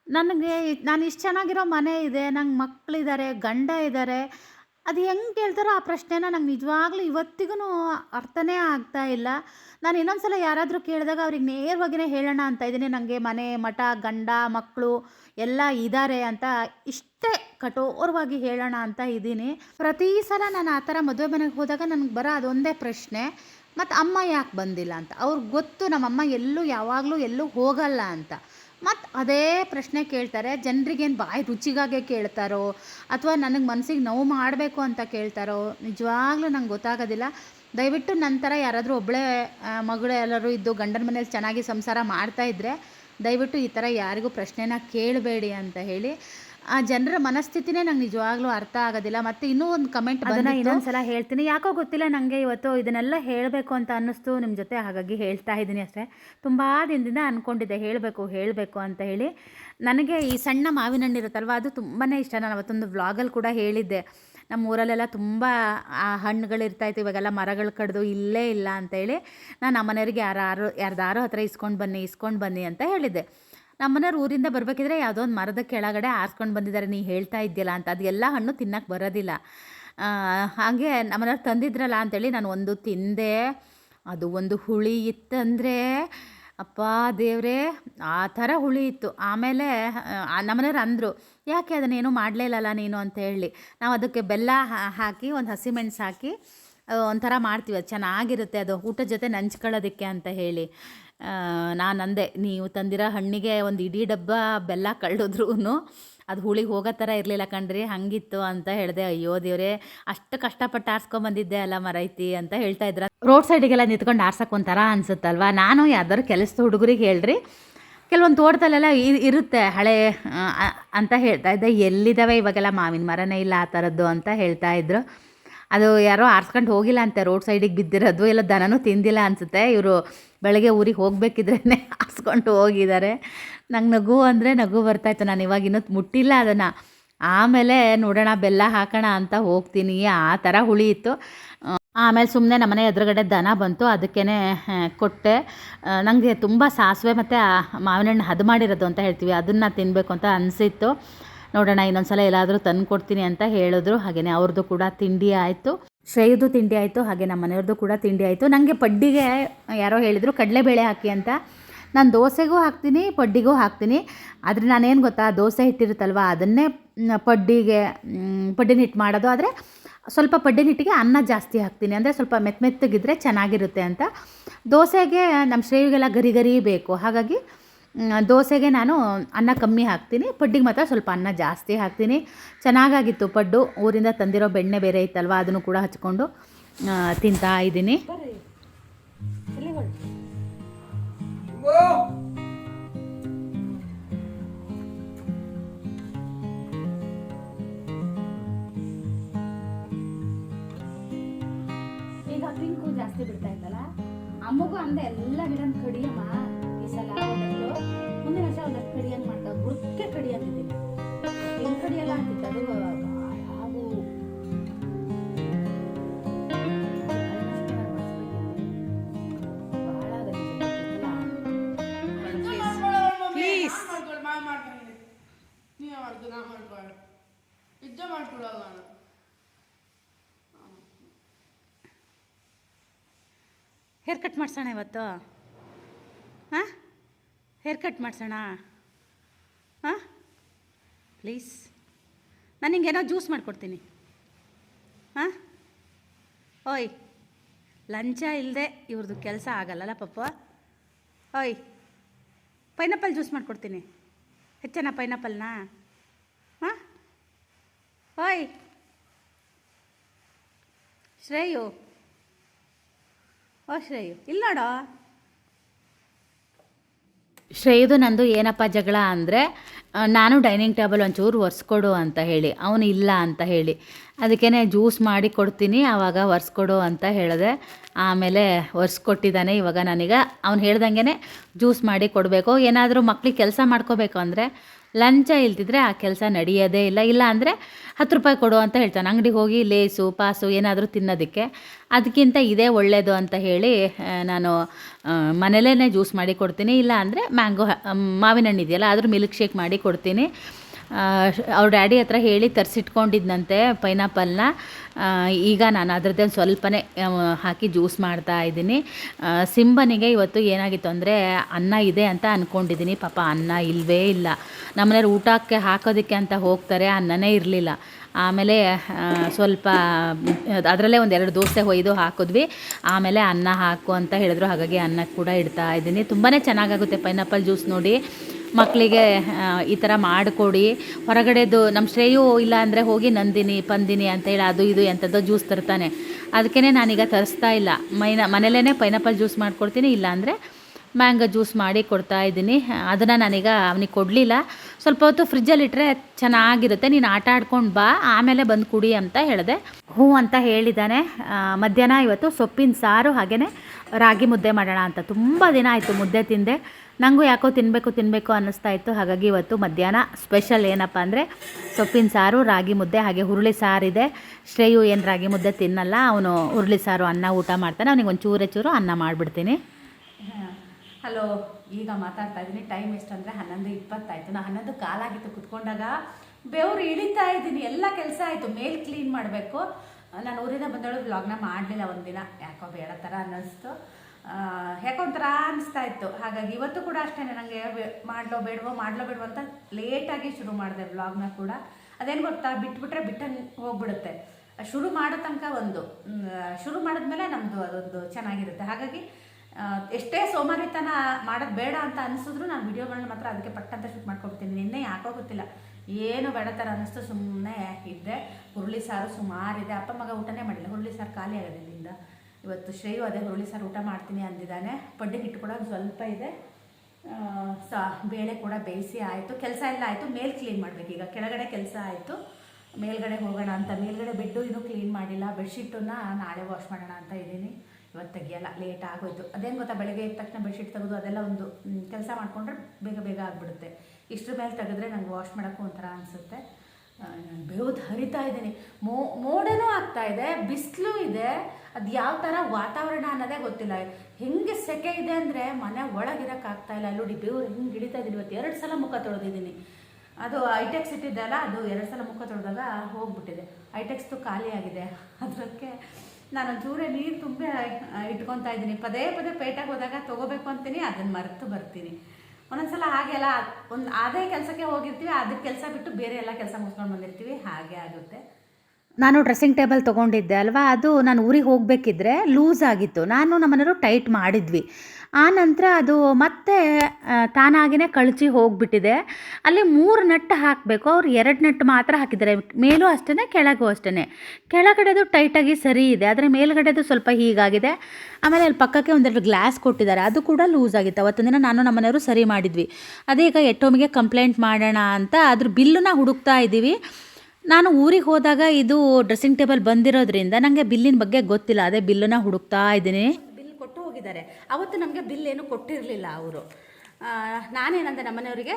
ನನಗೆ ನಾನು ಇಷ್ಟು ಚೆನ್ನಾಗಿರೋ ಮನೆ ಇದೆ, ನಂಗೆ ಮಕ್ಕಳಿದ್ದಾರೆ ಗಂಡ ಇದ್ದಾರೆ ಅದು ಹೆಂಗೆ ಕೇಳ್ತಾರೋ ಆ ಪ್ರಶ್ನೆನ ನಂಗೆ ನಿಜವಾಗ್ಲೂ ಇವತ್ತಿಗೂ ಅರ್ಥನೇ ಆಗ್ತಾ ಇಲ್ಲ. ನಾನು ಇನ್ನೊಂದು ಸಲ ಯಾರಾದರೂ ಕೇಳಿದಾಗ ಅವ್ರಿಗೆ ನೇರವಾಗಿನೇ ಹೇಳೋಣ ಅಂತ ಇದ್ದೀನಿ. ನನಗೆ ಮನೆ, ಮಠ, ಗಂಡ ಮಕ್ಕಳು ಎಲ್ಲ ಇದ್ದಾರೆ ಅಂತ ಇಷ್ಟೇ ಕಠೋರವಾಗಿ ಹೇಳೋಣ ಅಂತ ಇದ್ದೀನಿ. ಪ್ರತಿ ಸಲ ನಾನು ಆ ಥರ ಮದುವೆ ಮನೆಗೆ ಹೋದಾಗ ನನಗೆ ಬರೋ ಅದೊಂದೇ ಪ್ರಶ್ನೆ, ಮತ್ತು ಅಮ್ಮ ಯಾಕೆ ಬಂದಿಲ್ಲ ಅಂತ? ಅವ್ರಿಗೆ ಗೊತ್ತು ನಮ್ಮಮ್ಮ ಎಲ್ಲೂ ಯಾವಾಗಲೂ ಎಲ್ಲೂ ಹೋಗಲ್ಲ ಅಂತ. ಮತ್ತು ಅದೇ ಪ್ರಶ್ನೆ ಕೇಳ್ತಾರೆ, ಜನರಿಗೇನು ಬಾಯಿ ರುಚಿಗಾಗೆ ಕೇಳ್ತಾರೋ? ಅಥವಾ ನನಗೆ ಮನಸ್ಸಿಗೆ ನೋವು ಮಾಡಬೇಕು ಅಂತ ಕೇಳ್ತಾರೋ? ನಿಜವಾಗ್ಲೂ ನಂಗೆ ಗೊತ್ತಾಗೋದಿಲ್ಲ. ದಯವಿಟ್ಟು ನನ್ನ ಥರ ಯಾರಾದರೂ ಒಬ್ಬಳೇ ಮಗಳು ಎಲ್ಲರೂ ಇದ್ದು ಗಂಡನ ಮನೇಲಿ ಚೆನ್ನಾಗಿ ಸಂಸಾರ ಮಾಡ್ತಾ ಇದ್ದರೆ ದಯವಿಟ್ಟು ಈ ಥರ ಯಾರಿಗೂ ಪ್ರಶ್ನೆನ ಕೇಳಬೇಡಿ ಅಂತ ಹೇಳಿ ಆ ಜನರ ಮನಸ್ಥಿತಿನೇ ನಂಗೆ ನಿಜವಾಗ್ಲೂ ಅರ್ಥ ಆಗೋದಿಲ್ಲ. ಮತ್ತೆ ಇನ್ನೂ ಒಂದು ಕಮೆಂಟ್ ಅದನ್ನು ಇನ್ನೊಂದು ಸಲ ಹೇಳ್ತೀನಿ. ಯಾಕೋ ಗೊತ್ತಿಲ್ಲ ನನಗೆ ಇವತ್ತು ಇದನ್ನೆಲ್ಲ ಹೇಳಬೇಕು ಅಂತ ಅನ್ನಿಸ್ತು. ನಿಮ್ಮ ಜೊತೆ ಹಾಗಾಗಿ ಹೇಳ್ತಾ ಇದ್ದೀನಿ ಅಷ್ಟೇ. ತುಂಬ ದಿನದಿಂದ ಅಂದ್ಕೊಂಡಿದ್ದೆ ಹೇಳಬೇಕು ಹೇಳಬೇಕು ಅಂತ ಹೇಳಿ. ನನಗೆ ಈ ಸಣ್ಣ ಮಾವಿನ ಹಣ್ಣು ಇರುತ್ತಲ್ವ ಅದು ತುಂಬಾ ಇಷ್ಟ. ನಾನು ಅವತ್ತೊಂದು ವ್ಲಾಗಲ್ಲಿ ಕೂಡ ಹೇಳಿದ್ದೆ. ನಮ್ಮ ಊರಲ್ಲೆಲ್ಲ ತುಂಬ ಹಣ್ಣುಗಳು ಇರ್ತಾಯಿತ್ತು ಇವಾಗೆಲ್ಲ ಮರಗಳು ಕಡ್ದು ಇಲ್ಲೇ ಇಲ್ಲ ಅಂತೇಳಿ ನಾನು ನಮ್ಮನೆಯವ್ರಿಗೆ ಯಾರು ಯಾರ್ದಾರೋ ಹತ್ರ ಇಸ್ಕೊಂಡು ಬನ್ನಿ ಇಸ್ಕೊಂಡು ಬನ್ನಿ ಅಂತ ಹೇಳಿದ್ದೆ. ನಮ್ಮನೆಯವ್ರು ಊರಿಂದ ಬರಬೇಕಿದ್ರೆ ಯಾವುದೋ ಒಂದು ಮರದ ಕೆಳಗಡೆ ಆರಿಸ್ಕೊಂಡು ಬಂದಿದ್ದಾರೆ. ನೀ ಹೇಳ್ತಾ ಇದ್ದಿಲ್ಲ ಅಂತ. ಅದು ಎಲ್ಲ ಹಣ್ಣು ತಿನ್ನಕ್ಕೆ ಬರೋದಿಲ್ಲ. ಹಾಗೆ ನಮ್ಮನೆಯವ್ರು ತಂದಿದ್ರಲ್ಲ ಅಂತೇಳಿ ನಾನು ಒಂದು ತಿಂದೆ. ಅದು ಒಂದು ಹುಳಿ ಇತ್ತಂದರೆ ಅಪ್ಪ ದೇವರೇ, ಆ ಥರ ಹುಳಿ ಇತ್ತು. ಆಮೇಲೆ ನಮ್ಮ ನಮ್ಮನೆಯವ್ರು ಅಂದರು, ಯಾಕೆ ಅದನ್ನೇನು ಮಾಡಲೇ ನೀನು? ಅಂತ ಹೇಳಿ. ನಾವು ಅದಕ್ಕೆ ಬೆಲ್ಲ ಹಾಕಿ, ಒಂದು ಹಸಿಮೆಣಸು ಹಾಕಿ ಒಂಥರ ಮಾಡ್ತೀವಿ. ಅದು ಚೆನ್ನಾಗಿರುತ್ತೆ. ಅದು ಊಟ ಜೊತೆ ನಂಚ್ಕೊಳ್ಳೋದಕ್ಕೆ ಅಂತ ಹೇಳಿ. ನಾನು ಅಂದೆ, ನೀವು ತಂದಿರೋ ಹಣ್ಣಿಗೆ ಒಂದು ಇಡೀ ಡಬ್ಬ ಬೆಲ್ಲ ಕಳೆದ್ರೂ ಅದು ಹುಳಿ ಹೋಗೋ ಥರ ಇರಲಿಲ್ಲ ಕಣ್ರಿ, ಹಂಗಿತ್ತು ಅಂತ ಹೇಳಿದೆ, ಅಯ್ಯೋ ದೇವ್ರೆ, ಅಷ್ಟು ಕಷ್ಟಪಟ್ಟು ಆರಿಸ್ಕೊಂಬಂದಿದ್ದೆ ಅಲ್ಲ ಮರೈತಿ ಅಂತ ಹೇಳ್ತಾ ಇದ್ರ. ರೋಡ್ ಸೈಡಿಗೆಲ್ಲ ನಿಂತ್ಕೊಂಡು ಆರ್ಸಕ್ಕೆ ಒಂಥರ ಅನ್ಸುತ್ತಲ್ವಾ? ನಾನು ಯಾವ್ದಾದ್ರು ಕೆಲಸದ ಹುಡುಗರಿಗೆ ಹೇಳ್ರಿ, ಕೆಲವೊಂದು ತೋಟದಲ್ಲೆಲ್ಲ ಇರುತ್ತೆ ಹಳೆ ಅಂತ ಹೇಳ್ತಾ ಇದ್ದೆ. ಎಲ್ಲಿದ್ದಾವೆ ಇವಾಗೆಲ್ಲ ಮಾವಿನ ಮರನೇ ಇಲ್ಲ ಆ ಥರದ್ದು ಅಂತ ಹೇಳ್ತಾ ಇದ್ರು. ಅದು ಯಾರೋ ಆರ್ಸ್ಕೊಂಡು ಹೋಗಿಲ್ಲ ಅಂತೆ ರೋಡ್ ಸೈಡಿಗೆ ಬಿದ್ದಿರೋದು, ಎಲ್ಲ ದನನೂ ತಿಂದಿಲ್ಲ ಅನಿಸುತ್ತೆ. ಇವರು ಬೆಳಗ್ಗೆ ಊರಿಗೆ ಹೋಗ್ಬೇಕಿದ್ರೇ ಆರಿಸ್ಕೊಂಡು ಹೋಗಿದ್ದಾರೆ. ನಂಗೆ ನಗು ಅಂದರೆ ನಗು ಬರ್ತಾಯಿತ್ತು ನಾನು ಇವಾಗ ಇನ್ನೂ ಮುಟ್ಟಿಲ್ಲ ಅದನ್ನು. ಆಮೇಲೆ ನೋಡೋಣ, ಬೆಲ್ಲ ಹಾಕೋಣ ಅಂತ ಹೋಗ್ತೀನಿ. ಆ ಥರ ಹುಳಿ ಇತ್ತು. ಆಮೇಲೆ ಸುಮ್ಮನೆ ನಮ್ಮನೆ ಎದುರುಗಡೆ ದನ ಬಂತು. ಅದಕ್ಕೇ ಕೊಟ್ಟೆ. ನನಗೆ ತುಂಬ ಸಾಸಿವೆ ಮತ್ತು ಮಾವಿನ ಹಣ್ಣು ಹದ ಮಾಡಿರೋದು ಅಂತ ಹೇಳ್ತೀವಿ. ಅದನ್ನು ತಿನ್ನಬೇಕು ಅಂತ ಅನಿಸಿತ್ತು. ನೋಡೋಣ ಇನ್ನೊಂದು ಸಲ ಎಲ್ಲಾದರೂ ತಂದು ಕೊಡ್ತೀನಿ ಅಂತ ಹೇಳಿದ್ರು. ಹಾಗೆಯೇ ಅವ್ರದ್ದು ಕೂಡ ತಿಂಡಿ ಆಯಿತು. ಶ್ರೇಯದು ತಿಂಡಿ ಆಯಿತು. ಹಾಗೆ ನಮ್ಮ ಮನೆಯವ್ರದ್ದು ಕೂಡ ತಿಂಡಿ ಆಯಿತು. ನನಗೆ ಪಡ್ಡಿಗೆ ಯಾರೋ ಹೇಳಿದರು, ಕಡಲೆಬೇಳೆ ಹಾಕಿ ಅಂತ. ನಾನು ದೋಸೆಗೂ ಹಾಕ್ತೀನಿ, ಪಡ್ಡಿಗೂ ಹಾಕ್ತೀನಿ. ಆದರೆ ನಾನೇನು ಗೊತ್ತಾ, ದೋಸೆ ಹಿಟ್ಟಿರುತ್ತಲ್ವ, ಅದನ್ನೇ ಪಡ್ಡಿಗೆ ಪಡ್ಡಿನ ಹಿಟ್ಟು ಮಾಡೋದು. ಆದರೆ ಸ್ವಲ್ಪ ಪಡ್ಡಿನ ಹಿಟ್ಟಿಗೆ ಅನ್ನ ಜಾಸ್ತಿ ಹಾಕ್ತೀನಿ. ಅಂದರೆ ಸ್ವಲ್ಪ ಮೆತ್ತ ಮೆತ್ತಗಿದ್ರೆ ಚೆನ್ನಾಗಿರುತ್ತೆ ಅಂತ. ದೋಸೆಗೆ ನಮ್ಮ ಶ್ರೇವಿಗೆಲ್ಲ ಗರಿ ಗರಿ ಬೇಕು. ಹಾಗಾಗಿ ದೋಸೆಗೆ ನಾನು ಅನ್ನ ಕಮ್ಮಿ ಹಾಕ್ತೀನಿ. ಪಡ್ಡಿಗೆ ಮಾತ್ರ ಸ್ವಲ್ಪ ಅನ್ನ ಜಾಸ್ತಿ ಹಾಕ್ತೀನಿ. ಚೆನ್ನಾಗಾಗಿತ್ತು ಪಡ್ಡು. ಊರಿಂದ ತಂದಿರೋ ಬೆಣ್ಣೆ ಬೇರೆ ಇತ್ತಲ್ವ, ಅದನ್ನು ಕೂಡ ಹಚ್ಕೊಂಡು ತಿಂತಾ ಇದ್ದೀನಿ. ಈಗ ಪಿಂಕು ಜಾಸ್ತಿ ಬಿಡ್ತಾ ಇತ್ತಲ್ಲ ಅಮ್ಮಗೂ ಅಂದೆ ಎಲ್ಲ ಗಿಡನ ಕಡಿಯಮ್ಮ ಈ ಸಲ ಒಂದಷ್ಟು ಮುಂದಿನ ವರ್ಷ ಒಂದಷ್ಟು ಕಡಿಯಂಗ್ ಮಾಡ್ತಾ ಗುರುಕ್ಕೆ ಕಡಿಯಂಗಿದ್ದೀನಿ ಹೆಂಗ್ ಕಡಿಯಲ್ಲ ಅಂತಿತ್ತು ಅದು ಹೇರ್ ಕಟ್ ಮಾಡ್ಸೋಣ ಇವತ್ತು? ಹಾಂ ಹೇರ್ ಕಟ್ ಮಾಡ್ಸೋಣ? ಹಾಂ ಪ್ಲೀಸ್ ನಾನು ನಿಂಗೇನೋ ಜ್ಯೂಸ್ ಮಾಡಿಕೊಡ್ತೀನಿ. ಹಾಂ ಓಯ್, ಲಂಚ ಇಲ್ಲದೆ ಇವ್ರದ್ದು ಕೆಲಸ ಆಗಲ್ಲಲ್ಲ ಪಪ್ಪ? ಓಯ್ ಪೈನಾಪಲ್ ಜ್ಯೂಸ್ ಮಾಡಿಕೊಡ್ತೀನಿ. ಹೆಚ್ಚನ ಪೈನಾಪಲ್ನ ಹಾಂ ಓಯ್, ಶ್ರೇಯು. ಶ್ರೇಯು, ಇಲ್ಲ ನಂದು ಏನಪ್ಪ ಜಗಳ ಅಂದರೆ ನಾನು ಡೈನಿಂಗ್ ಟೇಬಲ್ ಒಂಚೂರು ಒರೆಸ್ಕೊಡು ಅಂತ ಹೇಳಿ, ಅವನು ಇಲ್ಲ ಅಂತ ಹೇಳಿ. ಅದಕ್ಕೇ ಜ್ಯೂಸ್ ಮಾಡಿ ಕೊಡ್ತೀನಿ, ಆವಾಗ ಒರೆಸ್ಕೊಡು ಅಂತ ಹೇಳಿದೆ, ಆಮೇಲೆ ಒರೆಸ್ಕೊಟ್ಟಿದ್ದಾನೆ ಇವಾಗ ನನಗೆ. ಅವ್ನು ಹೇಳ್ದಂಗೆ ಜ್ಯೂಸ್ ಮಾಡಿ ಕೊಡಬೇಕು. ಏನಾದರೂ ಮಕ್ಳಿಗೆ ಕೆಲಸ ಮಾಡ್ಕೋಬೇಕು ಅಂದರೆ ಲಂಚ ಇಲ್ದಿದ್ರೆ ಆ ಕೆಲಸ ನಡೆಯೋದೇ ಇಲ್ಲ. ಇಲ್ಲ ಅಂದರೆ ಹತ್ತು ರೂಪಾಯಿ ಕೊಡು ಅಂತ ಹೇಳ್ತಾನೆ. ಅಂಗಡಿಗೆ ಹೋಗಿ ಲೇಸು, ಪಾಸು ಏನಾದರೂ ತಿನ್ನೋದಕ್ಕೆ. ಅದಕ್ಕಿಂತ ಇದೇ ಒಳ್ಳೆಯದು ಅಂತ ಹೇಳಿ ನಾನು ಮನೇಲೇ ಜ್ಯೂಸ್ ಮಾಡಿ ಕೊಡ್ತೀನಿ. ಇಲ್ಲ ಅಂದರೆ ಮ್ಯಾಂಗೋ ಮಾವಿನ ಹಣ್ಣು ಇದೆಯಲ್ಲ, ಅದ್ರ ಮಿಲ್ಕ್ ಶೇಕ್ ಮಾಡಿ ಕೊಡ್ತೀನಿ. ಅವ್ರ ಡ್ಯಾಡಿ ಹತ್ರ ಹೇಳಿ ತರಿಸಿಟ್ಕೊಂಡಿದ್ದಂತೆ ಪೈನಾಪಲ್ನ. ಈಗ ನಾನು ಅದರದ್ದೇ ಸ್ವಲ್ಪನೇ ಹಾಕಿ ಜ್ಯೂಸ್ ಮಾಡ್ತಾ ಇದ್ದೀನಿ. ಸಿಂಬನಿಗೆ ಇವತ್ತು ಏನಾಗಿತ್ತು ಅಂದರೆ ಅನ್ನ ಇದೆ ಅಂತ ಅಂದ್ಕೊಂಡಿದ್ದೀನಿ ಪಾಪ ಅನ್ನ ಇಲ್ಲವೇ ಇಲ್ಲ. ನಮ್ಮನೇಲಿ ಊಟಕ್ಕೆ ಹಾಕೋದಕ್ಕೆ ಅಂತ ಹೋಗ್ತಾರೆ, ಅನ್ನನೇ ಇರಲಿಲ್ಲ. ಆಮೇಲೆ ಸ್ವಲ್ಪ, ಅದರಲ್ಲೇ ಒಂದು ಎರಡು ದೋಸೆ ಹೊಯ್ದು ಹಾಕಿದ್ವಿ. ಆಮೇಲೆ ಅನ್ನ ಹಾಕು ಅಂತ ಹೇಳಿದ್ರು. ಹಾಗಾಗಿ ಅನ್ನ ಕೂಡ ಇಡ್ತಾ ಇದ್ದೀನಿ. ತುಂಬಾ ಚೆನ್ನಾಗಾಗುತ್ತೆ ಪೈನಾಪಲ್ ಜ್ಯೂಸ್ ನೋಡಿ. ಮಕ್ಕಳಿಗೆ ಈ ಥರ ಮಾಡಿಕೊಡಿ. ಹೊರಗಡೆದು ನಮ್ಮ ಶ್ರೇಯು ಇಲ್ಲ ಅಂದರೆ ಹೋಗಿ ನಂದಿನಿ, ಪಂದಿನಿ ಅಂತ ಹೇಳಿ ಅದು ಇದು ಎಂಥದ್ದೋ ಜ್ಯೂಸ್ ತರ್ತಾನೆ. ಅದಕ್ಕೇ ನಾನೀಗ ತರಿಸ್ತಾ ಇಲ್ಲ. ಮೈನ ಮನೇಲೇ ಪೈನಾಪಲ್ ಜ್ಯೂಸ್ ಮಾಡಿಕೊಡ್ತೀನಿ ಇಲ್ಲಾಂದರೆ ಮ್ಯಾಂಗೋ ಜ್ಯೂಸ್ ಮಾಡಿ ಕೊಡ್ತಾ ಇದ್ದೀನಿ. ಅದನ್ನು ನಾನೀಗ ಅವನಿಗೆ ಕೊಡಲಿಲ್ಲ. ಸ್ವಲ್ಪ ಹೊತ್ತು ಫ್ರಿಜ್ಜಲ್ಲಿಟ್ಟರೆ ಚೆನ್ನಾಗಿರುತ್ತೆ. ನೀನು ಆಟ ಆಡ್ಕೊಂಡು ಬಾ, ಆಮೇಲೆ ಬಂದು ಕುಡಿ ಅಂತ ಹೇಳಿದೆ. ಹ್ಞೂ ಅಂತ ಹೇಳಿದ್ದಾನೆ ಮಧ್ಯಾಹ್ನ ಇವತ್ತು ಸೊಪ್ಪಿನ ಸಾರು ಹಾಗೆಯೇ ರಾಗಿ ಮುದ್ದೆ ಮಾಡೋಣ ಅಂತ. ತುಂಬ ದಿನ ಆಯಿತು ಮುದ್ದೆ ತಿಂದೆ. ನನಗೂ ಯಾಕೋ ತಿನ್ನಬೇಕು ತಿನ್ನಬೇಕು ಅನ್ನಿಸ್ತಾ ಇತ್ತು. ಹಾಗಾಗಿ ಇವತ್ತು ಮಧ್ಯಾಹ್ನ ಸ್ಪೆಷಲ್ ಏನಪ್ಪ ಅಂದರೆ ಸೊಪ್ಪಿನ ಸಾರು, ರಾಗಿ ಮುದ್ದೆ, ಹಾಗೆ ಹುರುಳಿ ಸಾರಿದೆ ಶ್ರೇಯು ಏನು ರಾಗಿ ಮುದ್ದೆ ತಿನ್ನಲ್ಲ, ಅವನು ಹುರುಳಿ ಸಾರು ಅನ್ನ ಊಟ ಮಾಡ್ತಾನೆ. ಅವನಿಗೆ ಒಂದು ಚೂರೇ ಚೂರು ಅನ್ನ ಮಾಡಿಬಿಡ್ತೀನಿ. ಹಲೋ, ಈಗ ಮಾತಾಡ್ತಾ ಇದ್ದೀನಿ. ಟೈಮ್ ಎಷ್ಟಂದರೆ ಹನ್ನೊಂದು ಇಪ್ಪತ್ತಾಯಿತು. ನಾನು ಹನ್ನೊಂದು ಕಾಲಾಗಿತ್ತು ಕುತ್ಕೊಂಡಾಗ. ಬೆವರು ಇಳಿತಾ ಇದ್ದೀನಿ. ಎಲ್ಲ ಕೆಲಸ ಆಯಿತು. ಮೇಲ್ ಕ್ಲೀನ್ ಮಾಡಬೇಕು. ನಾನು ಊರಿಂದ ಬಂದಳು ವ್ಲಾಗ್ನ ಮಾಡಲಿಲ್ಲ ಒಂದಿನ. ಯಾಕೋ ಬೇಡ ಥರ ಅನ್ನಿಸ್ತು. ಯಾಕೋ ಒಂಥರ ಅನಿಸ್ತಾ ಇತ್ತು. ಹಾಗಾಗಿ ಇವತ್ತು ಕೂಡ ಅಷ್ಟೇ ನನಗೆ ಮಾಡಲೋ ಬೇಡವೋ ಮಾಡಲೋ ಬೇಡವೋ ಅಂತ ಲೇಟಾಗಿ ಶುರು ಮಾಡಿದೆ ವ್ಲಾಗ್ನ ಕೂಡ. ಅದೇನು ಗೊತ್ತಾ, ಬಿಟ್ಬಿಟ್ರೆ ಬಿಟ್ಟಂಗೆ ಹೋಗ್ಬಿಡುತ್ತೆ. ಶುರು ಮಾಡೋ ತನಕ ಒಂದು ಶುರು ಮಾಡಿದ್ಮೇಲೆ ನಮ್ಮದು ಅದೊಂದು ಚೆನ್ನಾಗಿರುತ್ತೆ. ಹಾಗಾಗಿ ಎಷ್ಟೇ ಸೋಮಾರಿತನ ಮಾಡೋದು ಬೇಡ ಅಂತ ಅನಿಸಿದ್ರು ನಾನು ವಿಡಿಯೋಗಳನ್ನ ಮಾತ್ರ ಅದಕ್ಕೆ ಪಟ್ಟಂತ ಶೂಟ್ ಮಾಡ್ಕೊಡ್ತೀನಿ ನಿನ್ನೆ ಯಾಕೋ ಗೊತ್ತಿಲ್ಲ. ಏನು ಬೇಡ ಥರ ಅನ್ನಿಸ್ತು ಸುಮ್ಮನೆ ಇದ್ದೆ. ಹುರುಳಿ ಸಾರು ಸುಮಾರಿದೆ ಅಪ್ಪ ಮಗ ಊಟನೇ ಮಾಡಿಲ್ಲ. ಹುರುಳಿ ಸಾರು ಖಾಲಿ ಆಗಿದೆ ಇಲ್ಲಿಂದ. ಇವತ್ತು ಶ್ರೇಯು ಅದೇ ಹುರುಳಿ ಸಾರು ಊಟ ಮಾಡ್ತೀನಿ ಅಂದಿದ್ದಾನೆ. ಪಡ್ಡಿ ಹಿಟ್ಟು ಕೂಡ ಸ್ವಲ್ಪ ಇದೆ. ಸಾ, ಬೇಳೆ ಕೂಡ ಬೇಯಿಸಿ ಆಯಿತು. ಕೆಲಸ ಎಲ್ಲ ಆಯಿತು. ಮೇಲ್ ಕ್ಲೀನ್ ಮಾಡಬೇಕು ಈಗ. ಕೆಳಗಡೆ ಕೆಲಸ ಆಯಿತು. ಮೇಲ್ಗಡೆ ಹೋಗೋಣ ಅಂತ. ಮೇಲ್ಗಡೆ ಬೆಡ್ಡು ಇನ್ನೂ ಕ್ಲೀನ್ ಮಾಡಿಲ್ಲ. ಬೆಡ್ಶೀಟನ್ನ ನಾಳೆ ವಾಶ್ ಮಾಡೋಣ ಅಂತ ಇದ್ದೀನಿ. ಇವತ್ತು ತೆಗಿಯಲ್ಲ. ಲೇಟ್ ಆಗೋಯ್ತು. ಅದೇನು ಗೊತ್ತಾ? ಬೆಳಗ್ಗೆ ಎದ್ದ ತಕ್ಷಣ ಬೆಡ್ಶೀಟ್ ತೆಗೆದು ಅದೆಲ್ಲ ಒಂದು ಕೆಲಸ ಮಾಡಿಕೊಂಡ್ರೆ ಬೇಗ ಬೇಗ ಆಗಿಬಿಡುತ್ತೆ. ಇಷ್ಟ್ರ ಮೇಲೆ ತೆಗೆದ್ರೆ ನಂಗೆ ವಾಶ್ ಮಾಡೋಕ್ಕೂ ಒಂಥರ ಅನಿಸುತ್ತೆ. ಬೆವ್ದು ಹರಿತಾ ಇದ್ದೀನಿ. ಮೋ, ಮೋಡನೂ ಆಗ್ತಾ ಇದೆ. ಬಿಸಿಲು ಇದೆ. ಅದು ಯಾವ ಥರ ವಾತಾವರಣ ಅನ್ನೋದೇ ಗೊತ್ತಿಲ್ಲ. ಹೆಂಗೆ ಸೆಕೆ ಇದೆ ಅಂದರೆ ಮನೆ ಒಳಗಿರೋಕ್ಕಾಗ್ತಾ ಇಲ್ಲ. ಅಲ್ಲಿ ನೋಡಿ ಹೆಂಗೆ ಹಿಡಿತಾ ಇದ್ದೀನಿ ಇವತ್ತು ಎರಡು ಸಲ ಮುಖ ತೊಳೆದಿದ್ದೀನಿ. ಅದು ಐಟೆಕ್ಸ್ ಇಟ್ಟಿದ್ದಲ್ಲ ಅದು ಎರಡು ಸಲ ಮುಖ ತೊಳೆದಾಗ ಹೋಗ್ಬಿಟ್ಟಿದೆ. ಐಟೆಕ್ಸ್ದು ಖಾಲಿಯಾಗಿದೆ ಅದಕ್ಕೆ ನಾನು ಚೂರೇ ನೀರು ತುಂಬಿ ಇಟ್ಕೊತಾ ಇದ್ದೀನಿ. ಪದೇ ಪದೇ ಪೇಟಾಗಿ ಹೋದಾಗ ತೊಗೋಬೇಕು ಅಂತೀನಿ ಅದನ್ನು ಮರೆತು ಬರ್ತೀನಿ. ಒಂದೊಂದ್ಸಲ ಹಾಗೆಲ್ಲ ಒಂದು ಅದೇ ಕೆಲಸಕ್ಕೆ ಹೋಗಿರ್ತೀವಿ ಅದಕ್ಕೆ ಕೆಲಸ ಬಿಟ್ಟು ಬೇರೆ ಎಲ್ಲ ಕೆಲಸ ಮುಗಿಸ್ಕೊಂಡು ಬಂದಿರ್ತೀವಿ. ಹಾಗೆ ಆಗುತ್ತೆ. ನಾನು ಡ್ರೆಸ್ಸಿಂಗ್ ಟೇಬಲ್ ತೊಗೊಂಡಿದ್ದೆ ಅಲ್ವಾ? ಅದು ನಾನು ಊರಿಗೆ ಹೋಗಬೇಕಿದ್ರೆ ಲೂಸ್ ಆಗಿತ್ತು. ನಾನು ನಮ್ಮನೆಯವರು ಟೈಟ್ ಮಾಡಿದ್ವಿ. ಆ ನಂತರ ಅದು ಮತ್ತೆ ತಾನಾಗಿಯೇ ಕಳಚಿ ಹೋಗಿಬಿಟ್ಟಿದೆ. ಅಲ್ಲಿ ಮೂರು ನಟ್ ಹಾಕಬೇಕು. ಅವ್ರು ಎರಡು ನಟ್ ಮಾತ್ರ ಹಾಕಿದ್ದಾರೆ. ಮೇಲೂ ಅಷ್ಟೇ ಕೆಳಗೂ ಅಷ್ಟೇ ಕೆಳಗಡೆದು ಟೈಟಾಗಿ ಸರಿ ಇದೆ. ಆದರೆ ಮೇಲ್ಗಡೆದು ಸ್ವಲ್ಪ ಹೀಗಾಗಿದೆ. ಆಮೇಲೆ ಅಲ್ಲಿ ಪಕ್ಕಕ್ಕೆ ಒಂದೆರಡು ಗ್ಲಾಸ್ ಕೊಟ್ಟಿದ್ದಾರೆ. ಅದು ಕೂಡ ಲೂಸ್ ಆಗಿತ್ತು. ಅವತ್ತೊಂದು ದಿನ ನಾನು ನಮ್ಮನೆಯವರು ಸರಿ ಮಾಡಿದ್ವಿ. ಅದೇ ಈಗ ಎಟ್ಟೋಮಿಗೆ ಕಂಪ್ಲೇಂಟ್ ಮಾಡೋಣ ಅಂತ. ಅದ್ರ ಬಿಲ್ಲನ್ನ ಹುಡುಕ್ತಾ ಇದ್ದೀವಿ ನಾನು ಊರಿಗೆ ಹೋದಾಗ ಇದು ಡ್ರೆಸ್ಸಿಂಗ್ ಟೇಬಲ್ ಬಂದಿರೋದ್ರಿಂದ ನನಗೆ ಬಿಲ್ಲಿನ ಬಗ್ಗೆ ಗೊತ್ತಿಲ್ಲ. ಅದೇ ಬಿಲ್ಲನ್ನ ಹುಡುಕ್ತಾ ಇದ್ದೀನಿ. ಬಿಲ್ ಕೊಟ್ಟು ಹೋಗಿದ್ದಾರೆ. ಅವತ್ತು ನಮಗೆ ಬಿಲ್ ಏನು ಕೊಟ್ಟಿರಲಿಲ್ಲ ಅವರು. ನಾನೇನಂದೆ ನಮ್ಮನೆಯವರಿಗೆ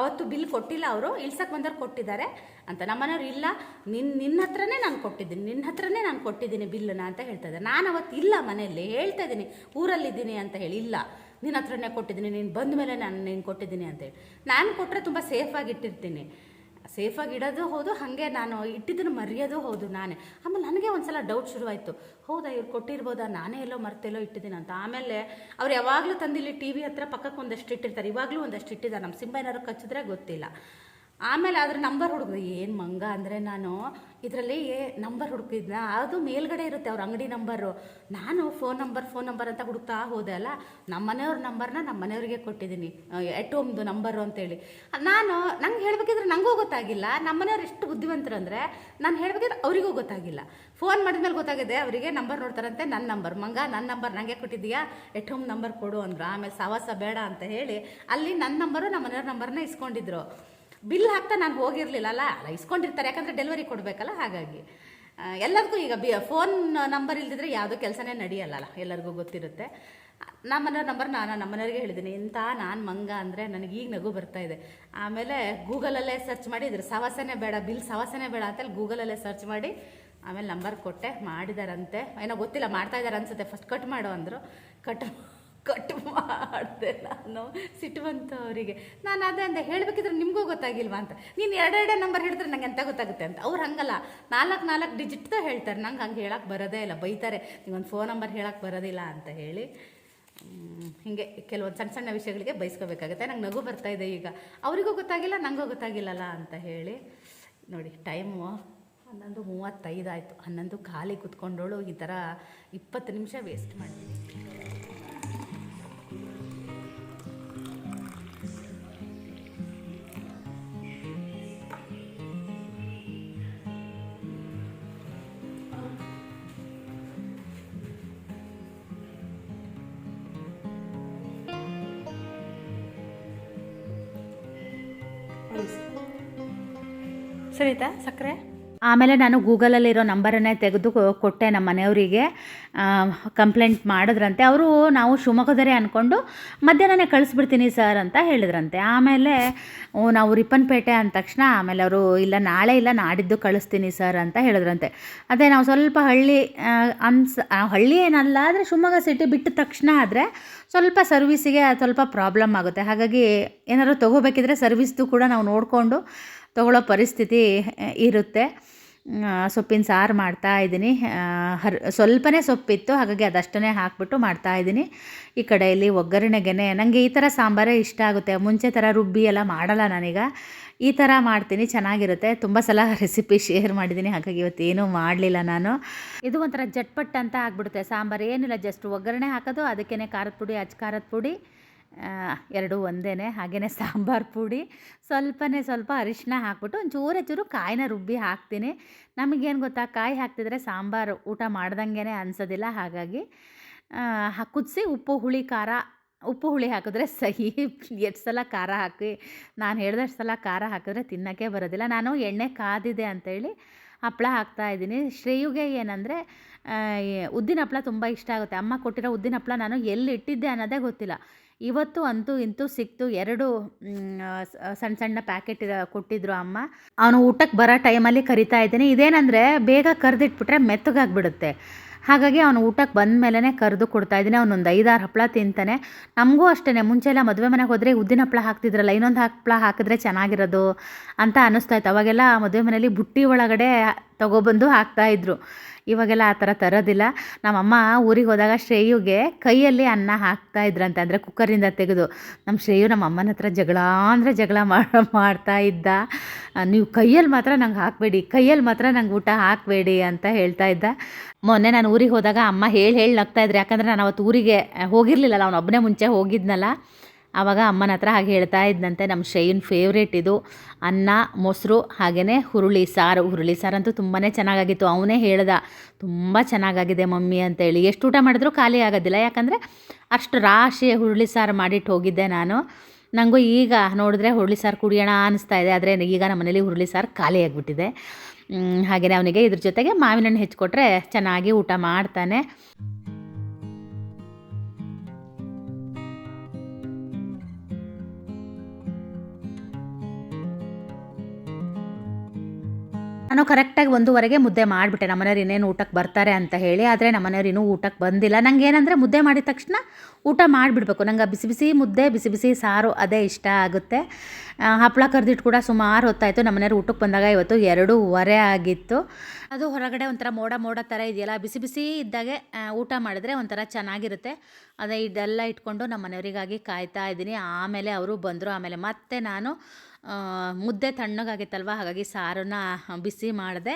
ಅವತ್ತು ಬಿಲ್ ಕೊಟ್ಟಿಲ್ಲ ಅವರು ಇಳ್ಸಕ್ಕೆ ಬಂದವ್ರು ಕೊಟ್ಟಿದ್ದಾರೆ ಅಂತ. ನಮ್ಮನೆಯವ್ರು ಇಲ್ಲ ನಿನ್ನ ನಿನ್ನ ಹತ್ರನೇ ನಾನು ಕೊಟ್ಟಿದ್ದೀನಿ, ನಿನ್ನ ಹತ್ರನೇ ನಾನು ಕೊಟ್ಟಿದ್ದೀನಿ ಬಿಲ್ಲನ್ನ ಅಂತ ಹೇಳ್ತಾ ಇದ್ದಾರೆ. ನಾನು ಅವತ್ತು ಇಲ್ಲ ಮನೆಯಲ್ಲಿ, ಹೇಳ್ತಾ ಇದ್ದೀನಿ, ಊರಲ್ಲಿದ್ದೀನಿ ಅಂತ ಹೇಳಿ, ಇಲ್ಲ. ನಿನ್ನ ಹತ್ರನೇ ಕೊಟ್ಟಿದ್ದೀನಿ, ನೀನು ಬಂದ ಮೇಲೆ ನಾನು, ನೀನು ಕೊಟ್ಟಿದ್ದೀನಿ ಅಂತೇಳಿ ನಾನು ಕೊಟ್ಟರೆ ತುಂಬ ಸೇಫಾಗಿ ಇಟ್ಟಿರ್ತೀನಿ. ಸೇಫಾಗಿ ಇಡೋದು ಹೌದು, ಹಾಗೆ ನಾನು ಇಟ್ಟಿದ್ದನ್ನು ಮರೆಯೋದು ಹೌದು ನಾನೇ. ಆಮೇಲೆ ನನಗೆ ಒಂದು ಸಲ ಡೌಟ್ ಶುರುವಾಯಿತು. ಹೌದಾ, ಇವ್ರು ಕೊಟ್ಟಿರ್ಬೋದಾ, ನಾನೇ ಎಲ್ಲೋ ಮರ್ತೆಲ್ಲೋ ಇಟ್ಟಿದ್ದೀನಿ ಅಂತ. ಆಮೇಲೆ ಅವ್ರು ಯಾವಾಗಲೂ ತಂದಿಲ್ಲಿ ಟಿ ವಿ ಹತ್ರ ಪಕ್ಕಕ್ಕೆ ಒಂದಷ್ಟು ಇಟ್ಟಿರ್ತಾರೆ. ಇವಾಗಲೂ ಒಂದಷ್ಟು ಇಟ್ಟಿದ್ದಾರೆ. ನಮ್ಮ ಸಿಂಬ ಏನಾದ್ರು ಕಚ್ಚಿದ್ರೆ ಗೊತ್ತಿಲ್ಲ. ಆಮೇಲೆ ಅದ್ರ ನಂಬರ್ ಹುಡುಕಿದೆ, ಏನು ಮಂಗ ಅಂದರೆ ನಾನು ಇದರಲ್ಲಿ ನಂಬರ್ ಹುಡುಕಿದ್ನ ಅದು ಮೇಲ್ಗಡೆ ಇರುತ್ತೆ ಅವ್ರ ಅಂಗಡಿ ನಂಬರು ನಾನು ಫೋನ್ ನಂಬರ್ ಫೋನ್ ನಂಬರ್ ಅಂತ ಹುಡುಕ್ತಾ ಹೋದೆ ಅಲ್ಲ? ನಮ್ಮ ಮನೆಯವ್ರ ನಂಬರ್ನ ನಮ್ಮ ಮನೆಯವ್ರಿಗೆ ಕೊಟ್ಟಿದ್ದೀನಿ. ಎಟ್ ಹೋಮ್ದು ನಂಬರು ಅಂತೇಳಿ. ನಾನು ನಂಗೆ ಹೇಳಬೇಕಿದ್ರೆ ನನಗೂ ಗೊತ್ತಾಗಿಲ್ಲ. ನಮ್ಮ ಮನೆಯವ್ರು ಎಷ್ಟು ಬುದ್ಧಿವಂತರು ಅಂದರೆ ನಾನು ಹೇಳಬೇಕಿದ್ರೆ ಅವರಿಗೂ ಗೊತ್ತಾಗಿಲ್ಲ. ಫೋನ್ ಮಾಡಿದ್ಮೇಲೆ ಗೊತ್ತಾಗಿದೆ, ಅವರಿಗೆ ನಂಬರ್ ನೋಡ್ತಾರಂತೆ ನನ್ನ ನಂಬರ್ ಮಂಗ ನನ್ನ ನಂಬರ್ ನನಗೆ ಕೊಟ್ಟಿದ್ದೀಯಾ? ಎಟ್ ಹೋಮ್ ನಂಬರ್ ಕೊಡು ಅಂದರು. ಆಮೇಲೆ ಸವಾಸ ಬೇಡ ಅಂತ ಹೇಳಿ ಅಲ್ಲಿ ನನ್ನ ನಂಬರು ನಮ್ಮ ಮನೆಯವ್ರ ನಂಬರ್ನ ಇಸ್ಕೊಂಡಿದ್ರು. ಬಿಲ್ ಹಾಕ್ತಾ ನಾನು ಹೋಗಿರಲಿಲ್ಲ ಅಲ್ಲ ಇಸ್ಕೊಂಡಿರ್ತಾರೆ, ಯಾಕಂದರೆ ಡೆಲಿವರಿ ಕೊಡಬೇಕಲ್ಲ, ಹಾಗಾಗಿ. ಎಲ್ಲರಿಗೂ ಈಗ ಬಿ ಫೋನ್ ನಂಬರ್ ಇಲ್ದಿದ್ರೆ ಯಾವುದೋ ಕೆಲಸನೇ ನಡೆಯಲ್ಲ ಎಲ್ಲರಿಗೂ ಗೊತ್ತಿರುತ್ತೆ. ನಮ್ಮ ಮನೆಯವ್ರ ನಂಬರ್ ನಾನು ನಮ್ಮ ಮನೆಯವ್ರಿಗೆ ಹೇಳಿದ್ದೀನಿ ಇಂಥ ನಾನು ಮಂಗ ಅಂದರೆ ನನಗೆ ಈಗ ನಗು ಬರ್ತಾ ಇದೆ. ಆಮೇಲೆ ಗೂಗಲಲ್ಲೇ ಸರ್ಚ್ ಮಾಡಿ, ಇದ್ರ ಸವಾಸನೆ ಬೇಡ, ಬಿಲ್ ಸವಾಸನೆ ಬೇಡ ಅಂತೇಳಿ ಗೂಗಲಲ್ಲೇ ಸರ್ಚ್ ಮಾಡಿ, ಆಮೇಲೆ ನಂಬರ್ ಕೊಟ್ಟೆ, ಮಾಡಿದಾರಂತೆ. ಏನೋ ಗೊತ್ತಿಲ್ಲ, ಮಾಡ್ತಾ ಅನ್ಸುತ್ತೆ ಫಸ್ಟ್ ಕಟ್ ಮಾಡು ಅಂದರು. ಕಟ್ ಕಟ್ ಮಾಡಿದೆ ನಾನು ಸಿಟ್ಟು ಬಂತು ಅವರಿಗೆ ನಾನು ಅದೇ ಅಂದೆ ಹೇಳಬೇಕಿದ್ರೆ ನಿಮಗೂ ಗೊತ್ತಾಗಿಲ್ವಾ ಅಂತ. ನೀನು ಎರಡೆರಡೇ ನಂಬರ್ ಹೇಳಿದ್ರೆ ನಂಗೆ ಎಂತ ಗೊತ್ತಾಗುತ್ತೆ ಅಂತ. ಅವ್ರು ಹಂಗಲ್ಲ. ನಾಲ್ಕು ನಾಲ್ಕು ಡಿಜಿಟ್ದ ಹೇಳ್ತಾರೆ. ನಂಗೆ ಹಂಗೆ ಹೇಳಕ್ಕೆ ಬರೋದೇ ಇಲ್ಲ. ಬೈತಾರೆ. ನೀವೊಂದು ಫೋನ್ ನಂಬರ್ ಹೇಳಕ್ಕೆ ಬರೋದಿಲ್ಲ ಅಂತ ಹೇಳಿ. ಹೀಗೆ ಕೆಲವೊಂದು ಸಣ್ಣ ಸಣ್ಣ ವಿಷಯಗಳಿಗೆ ಬಯಸ್ಕೋಬೇಕಾಗುತ್ತೆ ನಂಗೆ ನಗು ಬರ್ತಾ ಇದೆ ಈಗ. ಅವರಿಗೂ ಗೊತ್ತಾಗಿಲ್ಲ ನನಗೂ ಗೊತ್ತಾಗಿಲ್ಲಲ್ಲ ಅಂತ ಹೇಳಿ. ನೋಡಿ ಟೈಮು ಹನ್ನೊಂದು ಮೂವತ್ತೈದು ಆಯಿತು. ಹನ್ನೊಂದು ಖಾಲಿ ಕುತ್ಕೊಂಡೋಳು. ಈ ಥರ ಇಪ್ಪತ್ತು ನಿಮಿಷ ವೇಸ್ಟ್ ಮಾಡಿದ್ದೀನಿ ಸರಿತಾ ಸಕ್ಕರೆ? ಆಮೇಲೆ ನಾನು ಗೂಗಲಲ್ಲಿರೋ ನಂಬರನ್ನೇ ತೆಗೆದು ಕೊಟ್ಟೆ ನಮ್ಮ ಮನೆಯವರಿಗೆ ಕಂಪ್ಲೇಂಟ್ ಮಾಡಿದ್ರಂತೆ. ಅವರು ನಾವು ಶಿವಮೊಗ್ಗದವರೇ ಅಂದ್ಕೊಂಡು ಮಧ್ಯಾಹ್ನನೇ ಕಳಿಸ್ಬಿಡ್ತೀನಿ ಸರ್ ಅಂತ ಹೇಳಿದ್ರಂತೆ. ಆಮೇಲೆ ನಾವು ರಿಪ್ಪನ್ಪೇಟೆ ಅಂದ ತಕ್ಷಣ ಆಮೇಲೆ ಅವರು, ಇಲ್ಲ, ನಾಳೆ ಇಲ್ಲ, ನಾಡಿದ್ದು ಕಳಿಸ್ತೀನಿ ಸರ್ ಅಂತ ಹೇಳಿದ್ರಂತೆ. ಅದೇ ನಾವು ಸ್ವಲ್ಪ ಹಳ್ಳಿ ಅನ್ಸ್ ಹಳ್ಳಿ ಏನಲ್ಲ, ಆದರೆ ಶಿವಮೊಗ್ಗ ಸಿಟಿ ಬಿಟ್ಟ ತಕ್ಷಣ ಆದರೆ ಸ್ವಲ್ಪ ಸರ್ವಿಸಿಗೆ ಸ್ವಲ್ಪ ಪ್ರಾಬ್ಲಮ್ ಆಗುತ್ತೆ. ಹಾಗಾಗಿ ಏನಾದರೂ ತೊಗೋಬೇಕಿದ್ರೆ ಸರ್ವಿಸ್ದು ಕೂಡ ನಾವು ನೋಡಿಕೊಂಡು ತಗೊಳ್ಳೋ ಪರಿಸ್ಥಿತಿ ಇರುತ್ತೆ. ಸೊಪ್ಪಿನ ಸಾರು ಮಾಡ್ತಾ ಇದ್ದೀನಿ. ಹರ್, ಸ್ವಲ್ಪನೇ ಸೊಪ್ಪಿತ್ತು, ಹಾಗಾಗಿ ಅದಷ್ಟನ್ನೇ ಹಾಕ್ಬಿಟ್ಟು ಮಾಡ್ತಾ ಇದ್ದೀನಿ. ಈ ಕಡೆಯಲ್ಲಿ ಒಗ್ಗರಣೆಗೆನೆ ನನಗೆ ಈ ಥರ ಸಾಂಬಾರೇ ಇಷ್ಟ ಆಗುತ್ತೆ. ಮುಂಚೆ ಥರ ರುಬ್ಬಿ ಎಲ್ಲ ಮಾಡಲ್ಲ ನಾನೀಗ. ಈ ಥರ ಮಾಡ್ತೀನಿ, ಚೆನ್ನಾಗಿರುತ್ತೆ. ತುಂಬ ಸಲ ರೆಸಿಪಿ ಶೇರ್ ಮಾಡಿದ್ದೀನಿ, ಹಾಗಾಗಿ ಇವತ್ತೇನೂ ಮಾಡಲಿಲ್ಲ ನಾನು. ಇದು ಒಂಥರ ಜಟ್ಪಟ್ ಅಂತ ಆಗ್ಬಿಡುತ್ತೆ. ಸಾಂಬಾರು ಏನಿಲ್ಲ, ಜಸ್ಟ್ ಒಗ್ಗರಣೆ ಹಾಕೋದು ಅದಕ್ಕೇ ಖಾರದ ಪುಡಿ, ಅಚ್ಚ ಖಾರದ ಪುಡಿ. ಎರಡೂ ಒಂದೇ ಹಾಗೆಯೇ ಸಾಂಬಾರು ಪುಡಿ. ಸ್ವಲ್ಪನೇ ಸ್ವಲ್ಪ ಅರಿಶಿನ ಹಾಕ್ಬಿಟ್ಟು ಒಂಚೂರೇ ಚೂರು ಕಾಯಿನ ರುಬ್ಬಿ ಹಾಕ್ತೀನಿ. ನಮಗೇನು ಗೊತ್ತಾ, ಕಾಯಿ ಹಾಕ್ತಿದ್ರೆ ಸಾಂಬಾರು ಊಟ ಮಾಡ್ದಂಗೆ ಅನ್ಸೋದಿಲ್ಲ, ಹಾಗಾಗಿ ಕುದಿಸಿ ಉಪ್ಪು, ಹುಳಿ, ಖಾರ, ಉಪ್ಪು, ಹುಳಿ ಹಾಕಿದ್ರೆ ಸಹಿ. ಎಷ್ಟು ಸಲ ಖಾರ ಹಾಕಿ, ನಾನು ಹೇಳ್ದಷ್ಟು ಸಲ ಖಾರ ಹಾಕಿದ್ರೆ ತಿನ್ನೋಕ್ಕೆ ಬರೋದಿಲ್ಲ. ನಾನು ಎಣ್ಣೆ ಕಾದಿದೆ ಅಂತೇಳಿ ಹಪ್ಪಳ ಹಾಕ್ತಾ ಇದ್ದೀನಿ. ಶ್ರೇಯುಗೆ ಏನಂದರೆ ಉದ್ದಿನ ಹಪ್ಪಳ ತುಂಬ ಇಷ್ಟ ಆಗುತ್ತೆ. ಅಮ್ಮ ಕೊಟ್ಟಿರೋ ಉದ್ದಿನ ಹಪ್ಪಳ ನಾನು ಎಲ್ಲಿ ಇಟ್ಟಿದ್ದೆ ಅನ್ನೋದೇ ಗೊತ್ತಿಲ್ಲ. ಇವತ್ತು ಅಂತೂ ಇಂತೂ ಸಿಕ್ತು ಎರಡು ಸಣ್ಣ ಸಣ್ಣ ಪ್ಯಾಕೆಟ್ ಕೊಟ್ಟಿದ್ರು ಅಮ್ಮ. ಅವನು ಊಟಕ್ಕೆ ಬರೋ ಟೈಮಲ್ಲಿ ಕರಿತಾ ಇದ್ದೀನಿ. ಇದೇನಂದರೆ ಬೇಗ ಕರೆದಿಟ್ಬಿಟ್ರೆ ಮೆತ್ತಗಾಗ್ಬಿಡುತ್ತೆ. ಹಾಗಾಗಿ ಅವನು ಊಟಕ್ಕೆ ಬಂದ ಮೇಲೇ ಕರೆದು ಇದ್ದೀನಿ. ಅವನೊಂದು ಐದಾರು ಹಪ್ಪಳ ತಿಂತಾನೆ. ನಮಗೂ ಅಷ್ಟೇ ಮುಂಚೆ ಎಲ್ಲ ಮದುವೆ ಮನೆಗೆ ಹೋದರೆ ಉದ್ದಿನ ಹಪ್ಪಳ ಹಾಕ್ತಿದ್ರಲ್ಲ, ಇನ್ನೊಂದು ಹಪ್ಪಳ ಹಾಕಿದ್ರೆ ಚೆನ್ನಾಗಿರೋದು ಅಂತ ಅನ್ನಿಸ್ತಾ ಇತ್ತು. ಅವಾಗೆಲ್ಲ ಮದುವೆ ಮನೇಲಿ ಬುಟ್ಟಿ ಒಳಗಡೆ ತೊಗೊಬಂದು ಹಾಕ್ತಾಯಿದ್ರು ಇವಾಗೆಲ್ಲ ಆ ಥರ ತರೋದಿಲ್ಲ. ನಮ್ಮಮ್ಮ ಊರಿಗೆ ಹೋದಾಗ ಶ್ರೇಯುಗೆ ಕೈಯಲ್ಲಿ ಅನ್ನ ಹಾಕ್ತಾ ಇದ್ರಂತೆ, ಅಂದರೆ ಕುಕ್ಕರಿಂದ ತೆಗೆದು. ನಮ್ಮ ಶ್ರೇಯು ನಮ್ಮ ಅಮ್ಮನ ಹತ್ರ ಜಗಳ, ಅಂದರೆ ಜಗಳ ಮಾಡ್ತಾ ಇದ್ದ. ನೀವು ಕೈಯಲ್ಲಿ ಮಾತ್ರ ನಂಗೆ ಹಾಕಬೇಡಿ, ಕೈಯಲ್ಲಿ ಮಾತ್ರ ನಂಗೆ ಊಟ ಹಾಕಬೇಡಿ ಅಂತ ಹೇಳ್ತಾ ಇದ್ದ. ಮೊನ್ನೆ ನಾನು ಊರಿಗೆ ಹೋದಾಗ ಅಮ್ಮ ಹೇಳಿ ಹೇಳಿ ನಗ್ತಾ ಯಾಕಂದರೆ ನಾನು ಅವತ್ತು ಊರಿಗೆ ಹೋಗಿರಲಿಲ್ಲಲ್ಲ, ಅವನು ಒಬ್ಬನೇ ಮುಂಚೆ ಹೋಗಿದ್ನಲ್ಲ. ಆವಾಗ ಅಮ್ಮನ ಹತ್ರ ಹಾಗೆ ಹೇಳ್ತಾ ಇದ್ದಂತೆ ನಮ್ಮ ಶೈನ್ ಫೇವ್ರೇಟ್ ಇದು. ಅನ್ನ, ಮೊಸರು ಹಾಗೆಯೇ ಹುರುಳಿ ಸಾರು. ಹುರುಳಿ ಸಾರಂತೂ ತುಂಬಾ ಚೆನ್ನಾಗಾಗಿತ್ತು. ಅವನೇ ಹೇಳ್ದ, ತುಂಬ ಚೆನ್ನಾಗಾಗಿದೆ ಮಮ್ಮಿ ಅಂತೇಳಿ. ಎಷ್ಟು ಊಟ ಮಾಡಿದ್ರೂ ಖಾಲಿ ಆಗೋದಿಲ್ಲ. ಯಾಕಂದರೆ ಅಷ್ಟು ರಾಶಿ ಹುರುಳಿ ಸಾರು ಮಾಡಿಟ್ಟು ಹೋಗಿದ್ದೆ ನಾನು. ನನಗೂ ಈಗ ನೋಡಿದ್ರೆ ಹುರುಳಿ ಸಾರು ಕುಡಿಯೋಣ ಅನಿಸ್ತಾ ಇದೆ. ಆದರೆ ಈಗ ನಮ್ಮ ಮನೇಲಿ ಹುರುಳಿ ಸಾರು ಖಾಲಿ ಆಗಿಬಿಟ್ಟಿದೆ. ಹಾಗೆಯೇ ಅವನಿಗೆ ಇದ್ರ ಜೊತೆಗೆ ಮಾವಿನ ಹಣ್ಣು ಹೆಚ್ಚಿಕೊಟ್ರೆ ಚೆನ್ನಾಗಿ ಊಟ ಮಾಡ್ತಾನೆ. ನಾನು ಕರೆಕ್ಟಾಗಿ ಒಂದೂವರೆಗೆ ಮುದ್ದೆ ಮಾಡಿಬಿಟ್ಟೆ. ನಮ್ಮನೆಯವ್ರು ಇನ್ನೇನು ಊಟಕ್ಕೆ ಬರ್ತಾರೆ ಅಂತ ಹೇಳಿ, ಆದರೆ ನಮ್ಮನೆಯವ್ರು ಇನ್ನೂ ಊಟಕ್ಕೆ ಬಂದಿಲ್ಲ. ನನಗೆ ಏನಂದರೆ ಮುದ್ದೆ ಮಾಡಿದ ತಕ್ಷಣ ಊಟ ಮಾಡಿಬಿಡ್ಬೇಕು. ನಂಗೆ ಬಿಸಿ ಬಿಸಿ ಮುದ್ದೆ, ಬಿಸಿ ಬಿಸಿ ಸಾರು ಅದೇ ಇಷ್ಟ ಆಗುತ್ತೆ. ಹಪ್ಪಳ ಕರೆದಿಟ್ಟು ಕೂಡ ಸುಮಾರು ಹೊತ್ತಾಯಿತು. ನಮ್ಮನೆಯವ್ರು ಊಟಕ್ಕೆ ಬಂದಾಗ ಇವತ್ತು ಎರಡೂವರೆ ಆಗಿತ್ತು. ಅದು ಹೊರಗಡೆ ಒಂಥರ ಮೋಡ ಮೋಡ ಥರ ಇದೆಯಲ್ಲ, ಬಿಸಿ ಬಿಸಿ ಇದ್ದಾಗೆ ಊಟ ಮಾಡಿದ್ರೆ ಒಂಥರ ಚೆನ್ನಾಗಿರುತ್ತೆ. ಅದೇ ಇದೆಲ್ಲ ಇಟ್ಕೊಂಡು ನಮ್ಮ ಮನೆಯವರಿಗಾಗಿ ಕಾಯ್ತಾ ಇದ್ದೀನಿ. ಆಮೇಲೆ ಅವರು ಬಂದರು. ಆಮೇಲೆ ಮತ್ತೆ ನಾನು ಮುದ್ದೆ ತಣ್ಣಗಾಗಿತ್ತಲ್ವ ಹಾಗಾಗಿ ಸಾರನ್ನ ಬಿಸಿ ಮಾಡಿದೆ